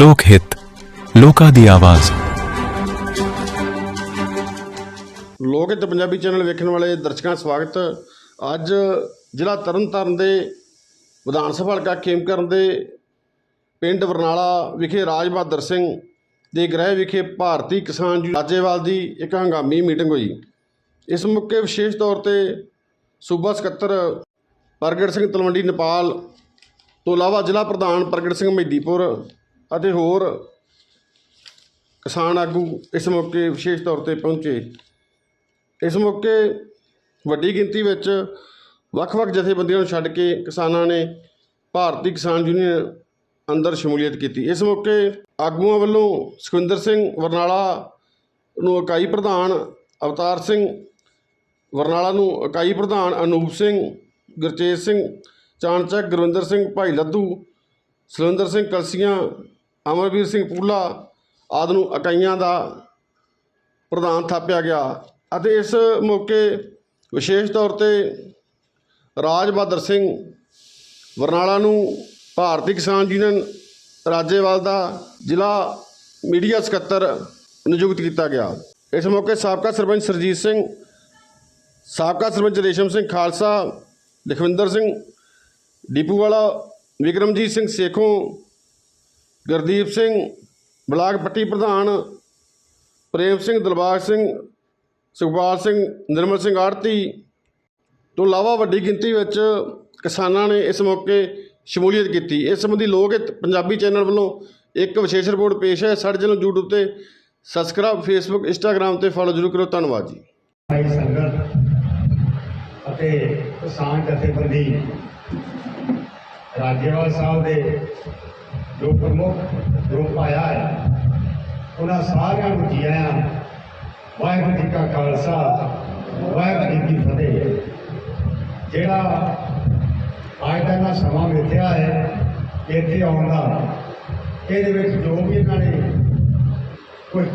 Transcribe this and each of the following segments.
ਲੋਕ ਹਿੱਤ, ਲੋਕਾਂ ਦੀ ਆਵਾਜ਼। ਲੋਕ ਹਿੱਤ ਪੰਜਾਬੀ ਚੈਨਲ ਵੇਖਣ ਵਾਲੇ ਦਰਸ਼ਕਾਂ ਸਵਾਗਤ। ਅੱਜ ਜ਼ਿਲ੍ਹਾ ਤਰਨਤਾਰਨ ਦੇ ਵਿਧਾਨ ਸਭਾ ਹਲਕਾ ਖੇਮਕਰਨ ਦੇ ਪਿੰਡ ਬਰਨਾਲਾ ਵਿਖੇ ਰਾਜ ਬਹਾਦਰ ਸਿੰਘ ਦੇ ਗ੍ਰਹਿ ਵਿਖੇ ਭਾਰਤੀ ਕਿਸਾਨ ਯੂਨੀਅਨ ਰਾਜੇਵਾਲ ਦੀ ਇੱਕ ਹੰਗਾਮੀ ਮੀਟਿੰਗ ਹੋਈ। ਇਸ ਮੌਕੇ ਵਿਸ਼ੇਸ਼ ਤੌਰ ਤੇ ਸੂਬਾ ਸਕੱਤਰ ਪ੍ਰਗਟ ਸਿੰਘ ਤਲਵੰਡੀ ਨੇਪਾਲ ਤੋਂ ਇਲਾਵਾ ਜ਼ਿਲ੍ਹਾ ਪ੍ਰਧਾਨ ਪ੍ਰਗਟ ਸਿੰਘ ਮਹਿਦੀਪੁਰ ਅਤੇ ਹੋਰ ਕਿਸਾਨ ਆਗੂ ਇਸ ਮੌਕੇ ਵਿਸ਼ੇਸ਼ ਤੌਰ ਤੇ ਪਹੁੰਚੇ। ਇਸ ਮੌਕੇ ਵੱਡੀ ਗਿਣਤੀ ਵਿੱਚ ਵੱਖ-ਵੱਖ ਜਥੇਬੰਦੀਆਂ ਨੂੰ ਛੱਡ ਕੇ ਕਿਸਾਨਾਂ ਨੇ ਭਾਰਤੀ ਕਿਸਾਨ ਯੂਨੀਅਨ ਅੰਦਰ ਸ਼ਮੂਲੀਅਤ ਕੀਤੀ। ਇਸ ਮੌਕੇ ਆਗੂਆਂ ਵੱਲੋਂ ਸੁਖਵਿੰਦਰ ਸਿੰਘ ਵਰਨਾਲਾ ਨੂੰ ਇਕਾਈ ਪ੍ਰਧਾਨ ਅਵਤਾਰ ਸਿੰਘ, ਵਰਨਾਲਾ ਨੂੰ ਇਕਾਈ ਪ੍ਰਧਾਨ ਅਨੂਪ ਸਿੰਘ, ਗੁਰਚੇਤ ਸਿੰਘ, ਚਾਣਚੱਕ ਗੁਰਵਿੰਦਰ ਸਿੰਘ, ਭਾਈ ਲੱਧੂ ਸੁਰਿੰਦਰ ਸਿੰਘ ਕਲਸੀਆਂ ਅਮਰਵੀਰ ਸਿੰਘ ਪੂਲਾ ਆਦਿ ਨੂੰ ਇਕਾਈਆਂ ਦਾ ਪ੍ਰਧਾਨ ਥਾਪਿਆ ਗਿਆ ਅਤੇ ਇਸ ਮੌਕੇ ਵਿਸ਼ੇਸ਼ ਤੌਰ ਤੇ ਰਾਜ ਬਹਾਦਰ ਸਿੰਘ ਬਰਨਾਲਾ ਨੂੰ ਭਾਰਤੀ ਕਿਸਾਨ ਯੂਨੀਅਨ ਰਾਜੇਵਾਲ ਦਾ ਜ਼ਿਲ੍ਹਾ ਮੀਡੀਆ ਸਕੱਤਰ ਨਿਯੁਕਤ ਕੀਤਾ ਗਿਆ। ਇਸ ਮੌਕੇ ਸਾਬਕਾ ਸਰਪੰਚ ਸਰਜੀਤ ਸਿੰਘ, ਸਾਬਕਾ ਸਰਪੰਚ ਰੇਸ਼ਮ ਸਿੰਘ ਖਾਲਸਾ, ਲਖਵਿੰਦਰ ਸਿੰਘ ਡੀਪੂਵਾਲਾ ਵਿਕਰਮਜੀਤ ਸਿੰਘ ਸੇਖੋਂ ਗੁਰਦੀਪ ਸਿੰਘ, ਬਲਾਕ ਪੱਟੀ ਪ੍ਰਧਾਨ, ਪ੍ਰੇਮ ਸਿੰਘ, ਦਿਲਬਾਗ ਸਿੰਘ, ਸੁਖਪਾਲ ਸਿੰਘ, ਨਿਰਮਲ ਸਿੰਘ ਆੜਤੀ ਤੋਂ ਇਲਾਵਾ ਵੱਡੀ ਗਿਣਤੀ ਵਿੱਚ ਕਿਸਾਨਾਂ ਨੇ ਇਸ ਮੌਕੇ ਸ਼ਮੂਲੀਅਤ ਕੀਤੀ। ਇਸ ਸੰਬੰਧੀ ਲੋਕ ਹਿੱਤ ਪੰਜਾਬੀ ਚੈਨਲ ਵੱਲੋਂ ਇੱਕ ਵਿਸ਼ੇਸ਼ ਰਿਪੋਰਟ ਪੇਸ਼ ਹੈ। ਸਾਡੇ ਚੈਨਲ YouTube ਤੇ ਸਬਸਕ੍ਰਾਈਬ ਫੇਸਬੁੱਕ ਇੰਸਟਾਗ੍ਰam ਤੇ ਫੋਲੋ ਜ਼ਰੂਰ ਕਰੋ। ਧੰਨਵਾਦ ਜੀ। ਭਾਈ ਸੰਗਤ ਅਤੇ ਕਿਸਾਨ ਜਥੇਬੰਦੀ, ਰਾਜੇਵਾਲ ਸਾਹਿਬ ਦੇ ਜੋ ਪ੍ਰਮੁੱਖ ਗਰੁੱਪ ਆਇਆ ਹੈ, ਉਹਨਾਂ ਸਾਰਿਆਂ ਨੂੰ ਜੀ ਆਇਆਂ, ਵਾਹਿਗੁਰੂ ਜੀ ਕਾ ਖਾਲਸਾ, ਵਾਹਿਗੁਰੂ ਜੀ ਕੀ ਫਤਿਹ। ਜਿਹੜਾ ਅੱਜ ਦਾ ਨਾ ਸਮਾਂ ਮਿੱਥਿਆ ਹੈ, ਇੱਥੇ ਆਉਣ ਦਾ, ਇਹਦੇ ਵਿੱਚ ਜੋ ਵੀ ਇਹਨਾਂ ਨੇ ਕੋਈ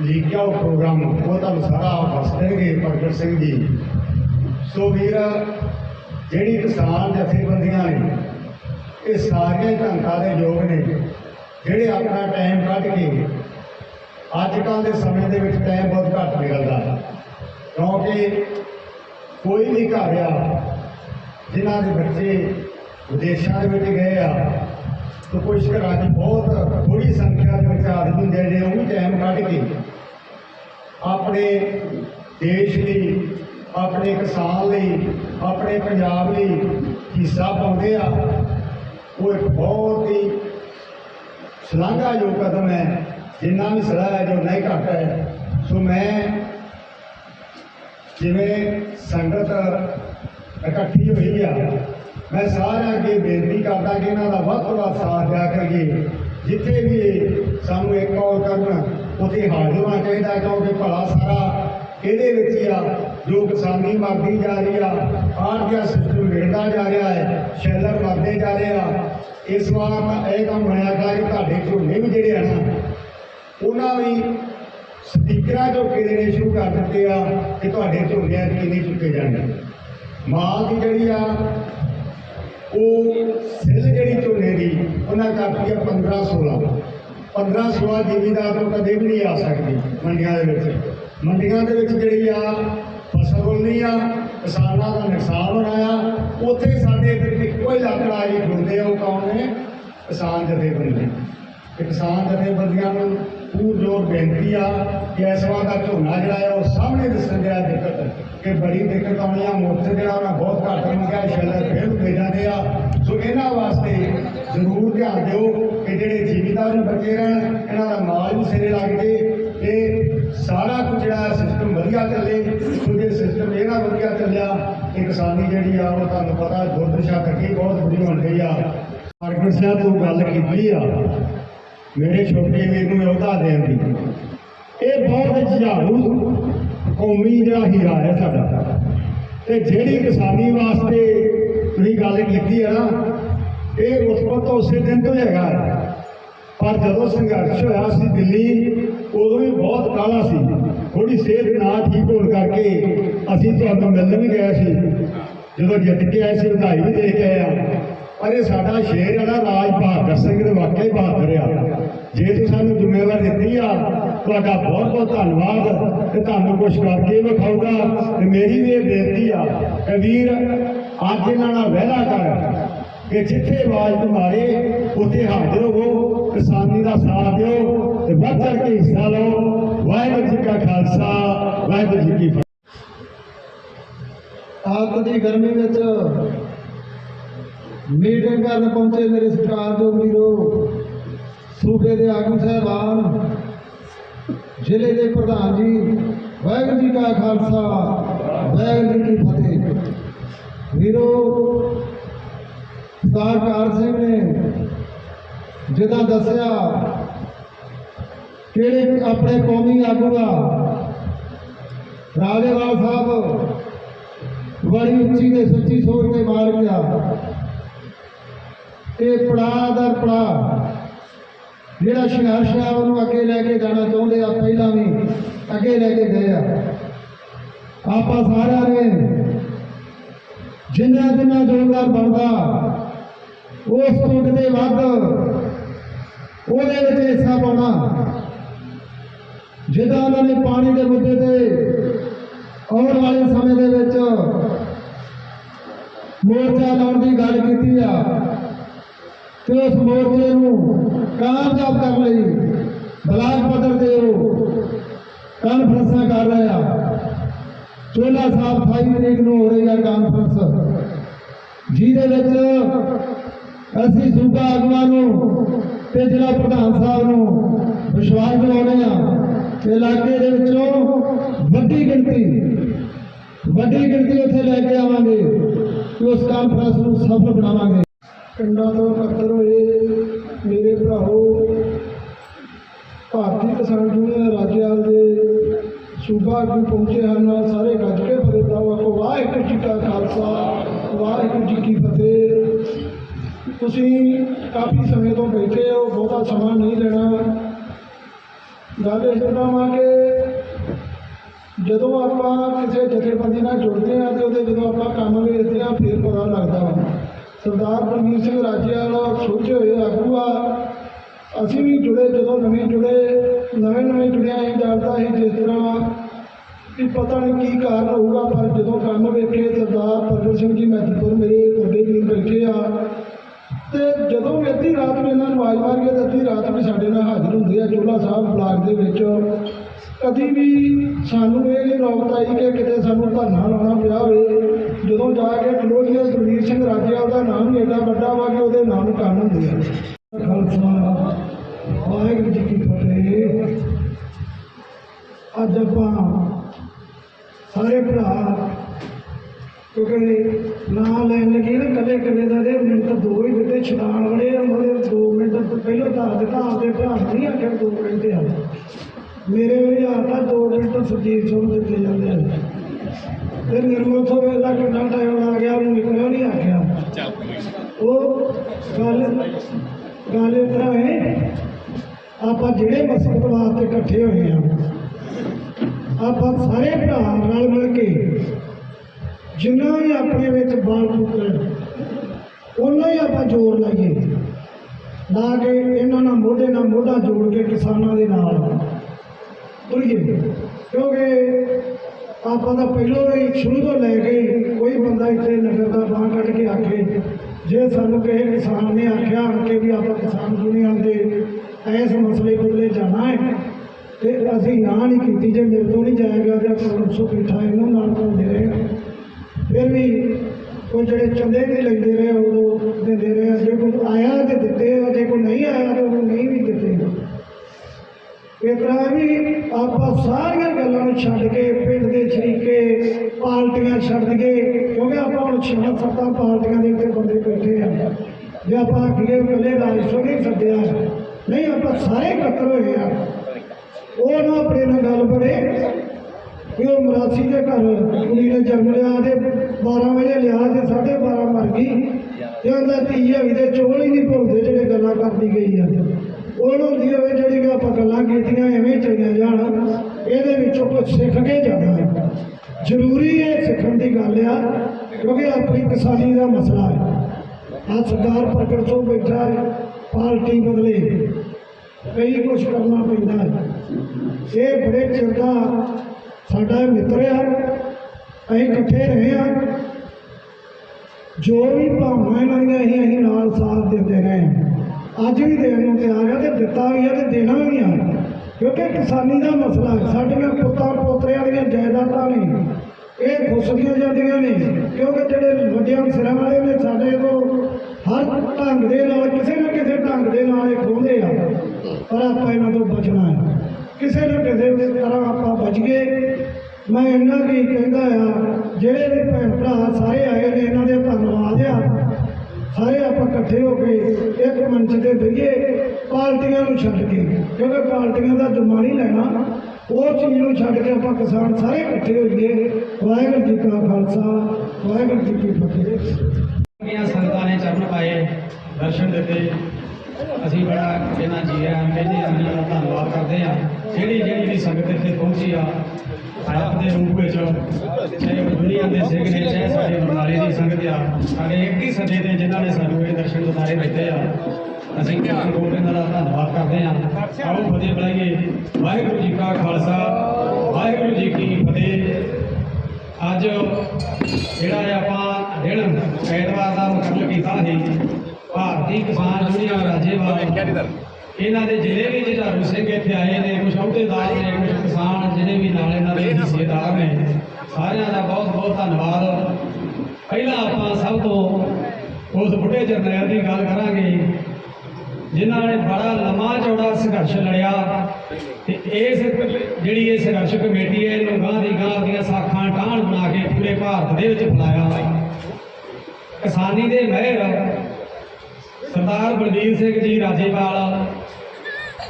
ਲਿਖਿਆ ਉਹ ਪ੍ਰੋਗਰਾਮ, ਉਹ ਤੁਹਾਨੂੰ ਸਾਰਾ ਦੱਸ ਦੇਣਗੇ ਪ੍ਰਗਟ ਸਿੰਘ ਜੀ। ਸੋ ਵੀਰ, ਜਿਹੜੀ ਕਿਸਾਨ ਜਥੇਬੰਦੀਆਂ ਨੇ ਇਹ ਸਾਰੀਆਂ ਢੰਗਾਂ ਦੇ ਯੋਗ ਨੇ ਜਿਹੜੇ ਆਪਣਾ ਟਾਈਮ ਕੱਢ ਕੇ ਅੱਜ ਕੱਲ੍ਹ ਦੇ ਸਮੇਂ ਦੇ ਵਿੱਚ ਟਾਈਮ ਬਹੁਤ ਘੱਟ ਨਿਕਲਦਾ। ਕਿਉਂਕਿ ਕੋਈ ਵੀ ਘਰ ਆ, ਜਿਨ੍ਹਾਂ ਦੇ ਬੱਚੇ ਵਿਦੇਸ਼ਾਂ ਦੇ ਵਿੱਚ ਗਏ ਆ, ਤੇ ਕੁਝ ਘਰਾਂ 'ਚ ਬਹੁਤ ਥੋੜੀ ਸੰਖਿਆ ਦੇ ਵਿੱਚ ਆਦਮੀ ਹੁੰਦੇ ਜਿਹੜੇ ਉਹ ਵੀ ਟਾਈਮ ਕੱਢ ਕੇ ਆਪਣੇ ਦੇਸ਼ ਲਈ, ਆਪਣੇ ਕਿਸਾਨ ਲਈ, ਆਪਣੇ ਪੰਜਾਬ ਲਈ ਹਿੱਸਾ ਪਾਉਂਦੇ ਆ। ਉਹ ਇੱਕ ਬਹੁਤ ਹੀ ਸ਼ਲਾਘਾਯੋਗ ਕਦਮ ਹੈ, ਜਿੰਨਾ ਵੀ ਸਲਾਹ ਹੈ ਜੋ ਨਹੀਂ ਘੱਟ ਹੈ। ਸੋ ਮੈਂ ਜਿਵੇਂ ਸੰਗਤ ਇਕੱਠੀ ਹੋਈ ਆ, ਮੈਂ ਸਾਰਿਆਂ ਅੱਗੇ ਬੇਨਤੀ ਕਰਦਾ ਕਿ ਇਹਨਾਂ ਦਾ ਵੱਧ ਤੋਂ ਵੱਧ ਸਾਥ ਦਿਆ ਕਰੀਏ। ਜਿੱਥੇ ਵੀ ਸਾਨੂੰ ਇੱਕ ਔਰ ਕਰਨ, ਉੱਥੇ ਹਾਜ਼ਰ ਹੋਣਾ ਚਾਹੀਦਾ ਕਿਉਂਕਿ ਭਲਾ ਸਾਰਾ ਇਹਦੇ ਵਿੱਚ ਹੀ ਆ। ਜੋ ਕਿਸਾਨੀ ਮਰਦੀ ਜਾ ਰਹੀ ਆ ਆਰਥਿਕ ਸਿਸਟਮ ਵਿਗੜਦਾ ਜਾ ਰਿਹਾ ਹੈ, ਸ਼ੈਲਰ ਮਰਦੇ ਜਾ ਰਹੇ ਆ। ਇਸ ਵਾਰ ਇਹ ਕੰਮ ਹੋਇਆ ਗਿਆ ਕਿ ਤੁਹਾਡੇ ਝੋਨੇ ਵੀ ਜਿਹੜੇ ਆ ਨਾ, ਉਹਨਾਂ ਵੀ ਸਪੀਕਰਾਂ ਜੋ ਦੇਣੇ ਸ਼ੁਰੂ ਕਰ ਦਿੱਤੇ ਆ ਕਿ ਤੁਹਾਡੇ ਝੋਨਿਆਂ ਦੀ ਕਿੰਨੀ ਚੁੱਕੇ ਜਾਣਗੇ। ਮਾਲ ਦੀ ਜਿਹੜੀ ਆ, ਉਹ ਸਿੱਲ ਜਿਹੜੀ ਝੋਨੇ ਦੀ, ਉਹਨਾਂ ਕਰਤੀ ਆ 15 16 15 16 ਜ਼ਿਮੀਦਾਰ ਤੋਂ ਕਦੇ ਵੀ ਨਹੀਂ ਆ ਸਕਦੀ ਮੰਡੀਆਂ ਦੇ ਵਿੱਚ। ਮੰਡੀਆਂ ਦੇ ਵਿੱਚ ਜਿਹੜੀ ਆ ਖੁੱਲਣੀ ਆ, ਕਿਸਾਨਾਂ ਦਾ ਨੁਕਸਾਨ ਹੋਇਆ ਉੱਥੇ ਸਾਡੇ ਇੱਥੇ ਇੱਕੋ ਹੀ ਲੱਕੜਾ ਰਾਜੀ ਹੁੰਦੇ ਆ, ਉਹ ਕੌਣ ਨੇ? ਕਿਸਾਨ ਜਥੇਬੰਦੀਆਂ ਤੇ ਕਿਸਾਨ ਜਥੇਬੰਦੀਆਂ ਨੂੰ ਪੂਰ ਜੋਰ ਬੇਨਤੀ ਆ ਕਿ ਇਸ ਵਾਰ ਦਾ ਝੋਨਾ ਜਿਹੜਾ ਹੈ ਉਹ ਸਾਹਮਣੇ ਦਿਸਣ ਗਿਆ ਦਿੱਕਤ ਕਿ ਬੜੀ ਦਿੱਕਤ ਆਉਣੀ ਆ। ਮੁੱਖ ਜਿਹੜਾ, ਉਹਨਾਂ ਬਹੁਤ ਘੱਟ ਮੰਗਿਆ ਸ਼ੈਲਰ ਫੇਰ ਦੇ ਜਾਂਦੇ ਆ। ਸੋ ਇਹਨਾਂ ਵਾਸਤੇ ਜ਼ਰੂਰ ਧਿਆਨ ਦਿਓ ਕਿ ਜਿਹੜੇ ਜੀਵੀਦਾਰ ਨੂੰ ਬਚੇ ਰਹਿਣ, ਇਹਨਾਂ ਦਾ ਮਾਲ ਵੀ ਸਿਰੇ ਲੱਗ ਜੇ ਇਹ ਸਾਰਾ ਕੁਝ ਜਿਹੜਾ ਸਿਸਟਮ ਵਧੀਆ ਚੱਲੇ ਕਿਉਂਕਿ ਸਿਸਟਮ ਇਹਦਾ ਵਧੀਆ ਚੱਲਿਆ। ਕਿ ਕਿਸਾਨੀ ਜਿਹੜੀ ਆ, ਉਹ ਤੁਹਾਨੂੰ ਪਤਾ ਦੁਰਦਸ਼ਾ ਤੱਕੀ ਬਹੁਤ ਬੁਰੀ ਹੋਣ ਗਈ ਆ। ਪ੍ਰਗਟ ਸਾਹਿਬ ਤੋਂ ਗੱਲ ਕੀਤੀ ਆ। ਮੇਰੇ ਛੋਟੇ ਵੀਰ ਨੂੰ ਅਹੁਦਾ ਦੇਣ ਦੀ। ਇਹ ਬਹੁਤ ਝਾੜੂ ਕੌਮੀ ਜਿਹੜਾ ਹੀਰਾ ਹੈ ਸਾਡਾ। ਤੇ ਜਿਹੜੀ ਕਿਸਾਨੀ ਵਾਸਤੇ ਤੁਸੀਂ ਗੱਲ ਕੀਤੀ ਹੈ ਨਾ, ਇਹ ਉਤਪਤ ਉਸੇ ਦਿਨ ਤੋਂ ਹੈਗਾ। ਪਰ ਜਦੋਂ ਸੰਘਰਸ਼ ਹੋਇਆ ਸੀ ਦਿੱਲੀ ਉਦੋਂ ਵੀ ਬਹੁਤ ਕਾਲਾ ਸੀ। ਥੋੜੀ ਸਿਹਤ ਨਾ ਠੀਕ ਹੋਣ ਕਰਕੇ ਅਸੀਂ ਤੁਹਾਨੂੰ ਮਿਲਣ ਵੀ ਗਏ ਸੀ। ਜਦੋਂ ਜਿੱਤ ਕੇ ਆਏ ਸੀ, ਵਧਾਈ ਵੀ ਦੇ ਕੇ ਆਏ ਆ। ਪਰ ਇਹ ਸਾਡਾ ਸ਼ੇਰ ਜਿਹੜਾ ਰਾਜ ਬਹਾਦਰ ਸਿੰਘ ਦੇ ਵਾਕਿਆ ਹੀ ਬਹਾਦਰ ਆ। ਜੇ ਤੁਸੀਂ ਸਾਨੂੰ ਜ਼ਿੰਮੇਵਾਰੀ ਦਿੱਤੀ ਆ, ਤੁਹਾਡਾ ਬਹੁਤ ਬਹੁਤ ਧੰਨਵਾਦ ਤੇ ਤੁਹਾਨੂੰ ਕੁਝ ਕਰਕੇ ਵਿਖਾਊਗਾ ਤੇ ਮੇਰੀ ਵੀ ਇਹ ਬੇਨਤੀ ਆ ਕਿ ਵੀਰ, ਅੱਜ ਇਹਨਾਂ ਨਾਲ ਵਾਅਦਾ ਕਰ। ਕਿ ਜਿੱਥੇ ਆਵਾਜ਼ ਤੁਹਾਰੇ ਉੱਥੇ ਹਾਜ਼ਰ ਹੋਵੋ, ਕਿਸਾਨੀ ਦਾ ਸਾਥ ਦਿਓ ਤੇ ਵੱਧ ਚੜ ਕੇ ਹਿੱਸਾ ਲਓ। ਵਾਹਿਗੁਰੂ ਜੀ ਕਾ ਖਾਲਸਾ, ਵਾਹਿਗੁਰੂ ਜੀ ਕੀ ਫਤਿਹ। ਆਪ ਦੀ ਗਰਮੀ ਵਿੱਚ ਮੀਟਿੰਗ ਕਰਨ ਪਹੁੰਚੇ ਮੇਰੇ ਸਰਕਾਰ ਸਤਿਕਾਰਯੋਗ ਵੀਰੋ, ਸੂਬੇ ਦੇ ਆਗੂ ਸਾਹਿਬਾਨ, ਜ਼ਿਲ੍ਹੇ ਦੇ ਪ੍ਰਧਾਨ ਜੀ, ਵਾਹਿਗੁਰੂ ਜੀ ਕਾ ਖਾਲਸਾ, ਵਾਹਿਗੁਰੂ ਜੀ ਕੀ ਫਤਿਹ। ਵੀਰੋ ਸਰਦਾਰ ਸਿੰਘ ਨੇ ਜਿੱਦਾਂ ਦੱਸਿਆ ਕਿਹੜੇ ਆਪਣੇ ਕੌਮੀ ਆਗੂ ਦਾ ਰਾਜੇਵਾਲ ਸਾਹਿਬ ਬੜੀ ਉੱਚੀ ਤੇ ਸੱਚੀ ਸੋਚ ਤੇ ਮਾਰ ਗਿਆ। ਇਹ ਪੜਾ ਦਰ ਪੜਾ ਜਿਹੜਾ ਸੰਘਰਸ਼ ਆ ਉਹਨੂੰ ਅੱਗੇ ਲੈ ਕੇ ਜਾਣਾ ਚਾਹੁੰਦੇ ਆ, ਪਹਿਲਾਂ ਵੀ ਅੱਗੇ ਲੈ ਕੇ ਗਏ ਆ। ਆਪਾਂ ਸਾਰਿਆਂ ਨੇ ਜਿੰਨਾ ਜਿੰਨਾ ਯੋਗਦਾਨ ਬਣਦਾ ਉਸ ਤੋਂ ਕਿਤੇ ਵੱਧ, ਉਹਦੇ ਵਿੱਚ ਹਿੱਸਾ ਪਾਉਣਾ। ਜਿੱਦਾਂ ਉਹਨਾਂ ਨੇ ਪਾਣੀ ਦੇ ਮੁੱਦੇ ਤੇ ਆਉਣ ਵਾਲੇ ਸਮੇਂ ਦੇ ਵਿੱਚ ਮੋਰਚਾ ਲਾਉਣ ਦੀ ਗੱਲ ਕੀਤੀ ਆ ਤੇ ਉਸ ਮੋਰਚੇ ਨੂੰ ਕਾਮਯਾਬ ਕਰਨ ਲਈ ਬਲਾਕ ਪੱਧਰ ਤੇ ਉਹ ਕਾਨਫਰੰਸਾਂ ਕਰ ਰਹੇ ਆ। ਚੋਲਾ ਸਾਹਿਬ 28 ਤਰੀਕ ਨੂੰ ਹੋ ਰਹੀ ਆ ਕਾਨਫਰੰਸ ਜਿਹਦੇ ਵਿੱਚ ਅਸੀਂ ਸੂਬਾ ਆਗੂਆਂ ਨੂੰ ਤੇ ਜ਼ਿਲ੍ਹਾ ਪ੍ਰਧਾਨ ਸਾਹਿਬ ਨੂੰ ਵਿਸ਼ਵਾਸ ਦਿਵਾਉਂਦੇ ਆ ਕਿ ਇਲਾਕੇ ਦੇ ਵਿੱਚੋਂ ਵੱਡੀ ਗਿਣਤੀ ਵੱਡੀ ਗਿਣਤੀ ਉੱਥੇ ਲੈ ਕੇ ਆਵਾਂਗੇ ਤੇ ਉਸ ਕਾਨਫਰੰਸ ਨੂੰ ਸਫਲ ਬਣਾਵਾਂਗੇ। ਪਿੰਡਾਂ ਤੋਂ ਇਕੱਤਰ ਹੋਏ ਮੇਰੇ ਭਰਾਓ, ਭਾਰਤੀ ਕਿਸਾਨ ਯੂਨੀਅਨ ਰਾਜਿਆਲ ਦੇ ਸੂਬਾ ਆਗੂ ਪਹੁੰਚੇ ਹਨ ਸਾਰੇ ਗੱਜ ਕੇ ਫਤਿਹ ਦਾ ਵਾਹਿਗੁਰੂ ਜੀ ਕਾ ਖਾਲਸਾ, ਵਾਹਿਗੁਰੂ ਜੀ ਕੀ ਫਤਿਹ। ਤੁਸੀਂ ਕਾਫੀ ਸਮੇਂ ਤੋਂ ਬੈਠੇ ਹੋ, ਬਹੁਤਾ ਸਮਾਂ ਨਹੀਂ ਲੈਣਾ ਗੱਲ ਇਹ ਤਰ੍ਹਾਂ ਵਾ ਕਿ ਜਦੋਂ ਆਪਾਂ ਕਿਸੇ ਜਥੇਬੰਦੀ ਨਾਲ ਜੁੜਦੇ ਹਾਂ ਤੇ ਉਹਦੇ ਜਦੋਂ ਆਪਾਂ ਕੰਮ ਵੇਖਦੇ ਹਾਂ, ਫਿਰ ਪਤਾ ਲੱਗਦਾ ਸਰਦਾਰ ਬਲਵੀਰ ਸਿੰਘ ਰਾਜੇਵਾਲ ਸੁਲਝੇ ਹੋਏ ਆਗੂ ਆ। ਅਸੀਂ ਵੀ ਜੁੜੇ, ਜਦੋਂ ਨਵੇਂ ਜੁੜੇ, ਨਵੇਂ ਨਵੇਂ ਜੁੜਿਆ ਇਹ ਜਾਣਦਾ ਸੀ ਜਿਸ ਤਰ੍ਹਾਂ ਕਿ ਪਤਾ ਨਹੀਂ ਕੀ ਕਾਰਨ ਹੋਊਗਾ, ਪਰ ਜਦੋਂ ਕੰਮ ਵੇਖੇ, ਸਰਦਾਰ ਪ੍ਰਗਟ ਸਿੰਘ ਜੀ ਮਹਿਤਪੁਰ ਮੇਰੇ ਵੱਡੇ ਵੀਰ ਬੈਠੇ ਆ। ਤੇ ਜਦੋਂ ਵੀ ਅੱਧੀ ਰਾਤ ਨੂੰ ਇਹਨਾਂ ਨੂੰ ਆਵਾਜ਼ ਮਾਰ ਕੇ ਤੇ ਅੱਧੀ ਰਾਤ ਵੀ ਸਾਡੇ ਨਾਲ ਹਾਜ਼ਰ ਹੁੰਦੇ ਆ ਚੋਲਾ ਸਾਹਿਬ ਬਲਾਕ ਦੇ ਵਿੱਚ। ਕਦੀ ਵੀ ਸਾਨੂੰ ਇਹ ਨਹੀਂ ਰੌਬਤ ਆਈ ਕਿ ਕਿਤੇ ਸਾਨੂੰ ਧਰਨਾ ਲਾਉਣਾ ਪਿਆ ਹੋਵੇ, ਜਦੋਂ ਜਾ ਕੇ ਕਲੋਨੀਆ ਗੁਰਵੀਰ ਸਿੰਘ ਰਾਜੇਵਾਲ ਦਾ ਨਾਮ ਹੀ ਐਡਾ ਵੱਡਾ ਵਾ ਕਿ ਉਹਦੇ ਨਾਮ ਕੰਨ ਹੁੰਦੇ ਆ। ਖਾਲਸਾ, ਵਾਹਿਗੁਰੂ ਜੀ ਕੀ ਫਤਿਹ। ਅੱਜ ਆਪਾਂ ਸਾਰੇ ਭਰਾ, ਕਿਉਂਕਿ ਨਾਂ ਲੈਣ ਲੱਗੇ ਨਾ ਕਦੇ ਕਦੇ ਦਾ ਦੇ ਮਿੰਟ ਦੋ ਹੀ ਦਿੱਤੇ, ਛਡਾਣ ਵਾਲੇ ਆ ਉਹਦੇ ਦੋ ਮਿੰਟ ਤੋਂ ਪਹਿਲਾਂ ਦੱਸ ਦਿੱਤਾ, ਆਪਦੇ ਭਰਾ ਨੂੰ ਨਹੀਂ ਆਖਿਆ ਦੋ ਕਹਿੰਦੇ ਆ ਮੇਰੇ ਵੀ ਆਤਾ ਦੋ ਮਿੰਟ ਸੁਜੀਤ ਸਿੰਘ ਨੂੰ ਦਿੱਤੇ ਜਾਂਦੇ ਆ। ਤੇ ਨਿਰਮਲ ਤੋਂ ਵੇਲਾ ਕਿੰਨਾ ਟਾਈਮ ਆ ਗਿਆ, ਉਹਨੂੰ ਨਿਕਲਿਆ ਨਹੀਂ ਆਖਿਆ। ਉਹ ਗੱਲ ਗੱਲ ਇਸ ਤਰ੍ਹਾਂ ਹੈ, ਆਪਾਂ ਜਿਹੜੇ ਮਸਲਕ ਵਾਸਤੇ ਇਕੱਠੇ ਹੋਏ ਆ, ਆਪਾਂ ਸਾਰੇ ਭਰਾ ਰਲ ਮਿਲ ਕੇ ਜਿੰਨਾ ਵੀ ਆਪਣੇ ਵਿੱਚ ਬਾਲ ਪੁੱਤਰ ਉਹਨਾਂ ਹੀ ਆਪਾਂ ਜੋੜ ਲਾਈਏ। ਨਾ ਕਿ ਇਹਨਾਂ ਨਾਲ ਮੋਢੇ ਨਾਲ ਮੋਢਾ ਜੋੜ ਕੇ ਕਿਸਾਨਾਂ ਦੇ ਨਾਲ। ਤੁਰੀਏ ਕਿਉਂਕਿ ਆਪਾਂ ਤਾਂ ਪਹਿਲੋਂ ਹੀ ਸ਼ੁਰੂ ਤੋਂ ਲੈ ਕੇ ਕੋਈ ਬੰਦਾ ਇੱਥੇ ਨਗਰ ਦਾ ਬਾਂਹ ਕੱਢ ਕੇ ਆਖੇ, ਜੇ ਸਾਨੂੰ ਕਿਸੇ ਕਿਸਾਨ ਨੇ ਆਖਿਆ ਕਿ ਵੀ ਆਪਾਂ ਕਿਸਾਨ ਯੂਨੀਅਨ ਦੇ ਇਸ ਮਸਲੇ ਬਦਲੇ ਜਾਣਾ ਹੈ, ਤੇ ਅਸੀਂ ਨਾ ਨਹੀਂ ਕੀਤੀ, ਜੇ ਮੇਰੇ ਤੋਂ ਨਹੀਂ ਜਾਏਗਾ ਤੇ ਆਪਾਂ ਰੁੱਸੋ ਬੈਠਾ ਇਹਨੂੰ ਨਾਲ ਘੁੰਮਦੇ ਰਹੇ ਫਿਰ ਵੀ ਉਹ ਜਿਹੜੇ ਚੰਦੇ ਵੀ ਲੈਂਦੇ ਰਹੇ ਉਦੋਂ ਦਿੰਦੇ ਰਹੇ। ਜੇ ਕੋਈ ਆਇਆ ਤੇ ਦਿੱਤੇ ਆ, ਜੇ ਕੋਈ ਨਹੀਂ ਆਇਆ ਤੇ ਉਹਨੂੰ ਨਹੀਂ ਵੀ ਦਿੱਤੇ। ਇਸ ਤਰ੍ਹਾਂ ਵੀ ਆਪਾਂ ਸਾਰੀਆਂ ਗੱਲਾਂ ਨੂੰ ਛੱਡ ਕੇ ਪਿੰਡ ਦੇ ਸ਼ਰੀਕੇ ਪਾਰਟੀਆਂ ਛੱਡ ਕੇ ਕਿਉਂਕਿ ਆਪਾਂ ਹੁਣ ਛੇ ਸੱਤਾਂ ਪਾਰਟੀਆਂ ਦੇ ਉੱਤੇ ਬੰਦੇ ਬੈਠੇ ਆ। ਜੇ ਆਪਾਂ ਅੱਗੇ ਇਕੱਲੇ ਰਾਜਸੋ ਨਹੀਂ ਸੱਦਿਆ ਨਹੀਂ ਆਪਾਂ ਸਾਰੇ ਇਕੱਤਰ ਹੋਏ ਆ। ਉਹ ਨਾ ਆਪਣੇ ਨਾਲ ਗੱਲ ਬਣੇ ਕਿ ਉਹ ਮਰਾਸੀ ਦੇ ਘਰ ਕੁੜੀ ਨੇ ਜਨਮ ਲਿਆ ਤੇ 12 ਵਜੇ ਲਿਆ ਤੇ 12:30 ਮਰ ਗਈ। ਤੇ ਉਹਦਾ ਧੀ ਹੈਗੀ ਤੇ ਚੋਲ ਹੀ ਨਹੀਂ ਭੁੱਲਦੇ ਜਿਹੜੇ ਗੱਲਾਂ ਕਰਦੀ ਗਈ ਆ। ਉਹਨੂੰ ਹੁੰਦੀ ਹੋਵੇ ਜਿਹੜੀ ਕਿ ਆਪਾਂ ਗੱਲਾਂ ਕੀਤੀਆਂ ਐਵੇਂ ਚਲੀਆਂ ਜਾਣ ਇਹਦੇ ਵਿੱਚੋਂ ਕੁਝ ਸਿੱਖ ਕੇ ਜਾਣਾ ਹੈ ਜ਼ਰੂਰੀ ਹੈ ਸਿੱਖਣ ਦੀ ਗੱਲ ਆ ਕਿਉਂਕਿ ਆਪਣੀ ਕਿਸਾਨੀ ਦਾ ਮਸਲਾ ਹੈ ਆ ਸਰਦਾਰ ਪ੍ਰਗਟ ਤੋਂ ਬੈਠਾ ਹੈ ਪਾਰਟੀ ਬਦਲੇ ਕਈ ਕੁਝ ਕਰਨਾ ਪੈਂਦਾ ਹੈ ਇਹ ਬੜੇ ਚਿਰ ਦਾ ਸਾਡਾ ਇਹ ਮਿੱਤਰ ਆ ਅਸੀਂ ਇਕੱਠੇ ਰਹੇ ਆ ਜੋ ਵੀ ਭਾਵਨਾ ਇਹਨਾਂ ਦੀਆਂ ਅਸੀਂ ਅਸੀਂ ਨਾਲ ਸਾਥ ਦਿੰਦੇ ਰਹੇ ਹਾਂ। ਅੱਜ ਵੀ ਦੇਣ ਨੂੰ ਤਿਆਰ ਆ ਤੇ ਦਿੱਤਾ ਵੀ ਆ ਤੇ ਦੇਣਾ ਵੀ ਆ ਕਿਉਂਕਿ ਕਿਸਾਨੀ ਦਾ ਮਸਲਾ ਹੈ। ਸਾਡੀਆਂ ਪੁੱਤਾਂ ਪੋਤਰਿਆਂ ਦੀਆਂ ਜਾਇਦਾਦਾਂ ਨੇ ਇਹ ਖੁੱਸਦੀਆਂ ਜਾਂਦੀਆਂ ਨੇ ਕਿਉਂਕਿ ਜਿਹੜੇ ਵੱਡਿਆਂ ਸਿਰਾਂ ਵਾਲੇ ਨੇ ਸਾਡੇ ਤੋਂ ਹਰ ਢੰਗ ਦੇ ਨਾਲ ਕਿਸੇ ਨਾ ਕਿਸੇ ਢੰਗ ਦੇ ਨਾਲ ਇਹ ਖੋਹਦੇ ਆ ਪਰ ਆਪਾਂ ਇਹਨਾਂ ਤੋਂ ਬਚਣਾ ਹੈ ਕਿਸੇ ਨਾ ਕਿਸੇ ਤਰ੍ਹਾਂ ਆਪਾਂ ਬਚ ਗਏ ਮੈਂ ਇਹਨਾਂ ਵੀ ਕਹਿੰਦਾ ਆ ਜਿਹੜੇ ਵੀ ਭੈਣ ਭਰਾ ਸਾਰੇ ਆਏ ਨੇ, ਇਹਨਾਂ ਦੇ ਧੰਨਵਾਦ ਆ। ਸਾਰੇ ਆਪਾਂ ਇਕੱਠੇ ਹੋ ਕੇ ਇੱਕ ਮੰਚ ਤੇ ਬਈਏ ਪਾਰਟੀਆਂ ਨੂੰ ਛੱਡ ਕੇ, ਕਿਉਂਕਿ ਪਾਰਟੀਆਂ ਦਾ ਜਮਾ ਲੈਣਾ। ਉਹ ਚੀਜ਼ ਨੂੰ ਛੱਡ ਕੇ ਆਪਾਂ ਕਿਸਾਨ ਸਾਰੇ ਇਕੱਠੇ ਹੋਈਏ। ਵਾਹਿਗੁਰੂ ਜੀ ਕਾ ਖਾਲਸਾ, ਵਾਹਿਗੁਰੂ ਜੀ ਕੀ ਫਤਿਹ। ਦੀਆਂ ਸੰਗਤਾਂ ਨੇ ਚਰਨ ਪਾਏ, ਦਰਸ਼ਨ ਦਿੱਤੇ। ਅਸੀਂ ਬੜਾ ਇਹਨਾਂ ਜੀ ਆਇਆਂ ਕਹਿੰਦੇ ਆ ਧੰਨਵਾਦ ਕਰਦੇ ਆ। ਜਿਹੜੀ ਜਿਹੜੀ ਵੀ ਸੰਗਤ ਇੱਥੇ ਪਹੁੰਚੀ ਆ ਆਪ ਦੇ ਰੂਪ ਵਿੱਚ। ਚਾਹੇ ਦੁਨੀਆ ਦੇ ਸਿੰਘ ਨੇ, ਚਾਹੇ ਸਾਡੇ ਬਰਨਾਲੇ ਦੀ ਸੰਗਤ ਆ, ਸਾਡੇ ਇੱਕ ਹੀ ਸੱਜੇ ਦੇ ਜਿਨ੍ਹਾਂ ਨੇ ਸਾਨੂੰ ਇਹ ਦਰਸ਼ਨ ਦਿਦਾਰੇ ਦਿੱਤੇ ਆ। ਅਸੀਂ ਕੋਟ ਇਹਨਾਂ ਦਾ ਧੰਨਵਾਦ ਕਰਦੇ ਹਾਂ। ਆਓ ਫਤਿਹ ਬੁਲਾਈਏ ਵਾਹਿਗੁਰੂ ਜੀ ਕਾ ਖਾਲਸਾ, ਵਾਹਿਗੁਰੂ ਜੀ ਕੀ ਫਤਿਹ। ਅੱਜ ਜਿਹੜਾ ਇਹ ਆਪਾਂ ਦਿਨ ਐਤਵਾਰ ਦਾ ਮੁਕੰਮਲ ਕੀਤਾ ਸੀ, ਭਾਰਤੀ ਕਿਸਾਨ ਯੂਨੀਅਨ ਰਾਜੇਵਾਲ ਇਹਨਾਂ ਦੇ ਜ਼ਿਲ੍ਹੇ ਵੀ ਜੁਝਾਰੂ ਸਿੰਘ ਇੱਥੇ ਆਏ ਨੇ ਕੁਝ ਅਹੁਦੇਦਾਰ ਨੇ ਕੁਝ ਕਿਸਾਨ ਜਿਹੜੇ ਵੀ ਨਾਲ ਇਹਨਾਂ ਦੇ ਹਿੱਸੇਦਾਰ ਨੇ, ਸਾਰਿਆਂ ਦਾ ਬਹੁਤ ਬਹੁਤ ਧੰਨਵਾਦ। ਪਹਿਲਾਂ ਆਪਾਂ ਸਭ ਤੋਂ ਉਸ ਬੁੱਢੇ ਜਰਨੈਲ ਦੀ ਗੱਲ ਕਰਾਂਗੇ, ਜਿਨ੍ਹਾਂ ਨੇ ਬੜਾ ਲੰਮਾ ਚੌੜਾ ਸੰਘਰਸ਼ ਲੜਿਆ ਤੇ ਇਸ ਜਿਹੜੀ ਇਹ ਸੰਘਰਸ਼ ਕਮੇਟੀ ਹੈ, ਇਹਨੂੰ ਗਾਂ ਦੀ ਗਾਂ ਦੀਆਂ ਸਾਖਾਂ ਟਾਹਣ ਬਣਾ ਕੇ ਪੂਰੇ ਭਾਰਤ ਦੇ ਵਿੱਚ ਫੈਲਾਇਆ। ਕਿਸਾਨੀ ਦੇ ਮਹਿਰ ਸਰਦਾਰ ਬਲਬੀਰ ਸਿੰਘ ਜੀ ਰਾਜੇਵਾਲ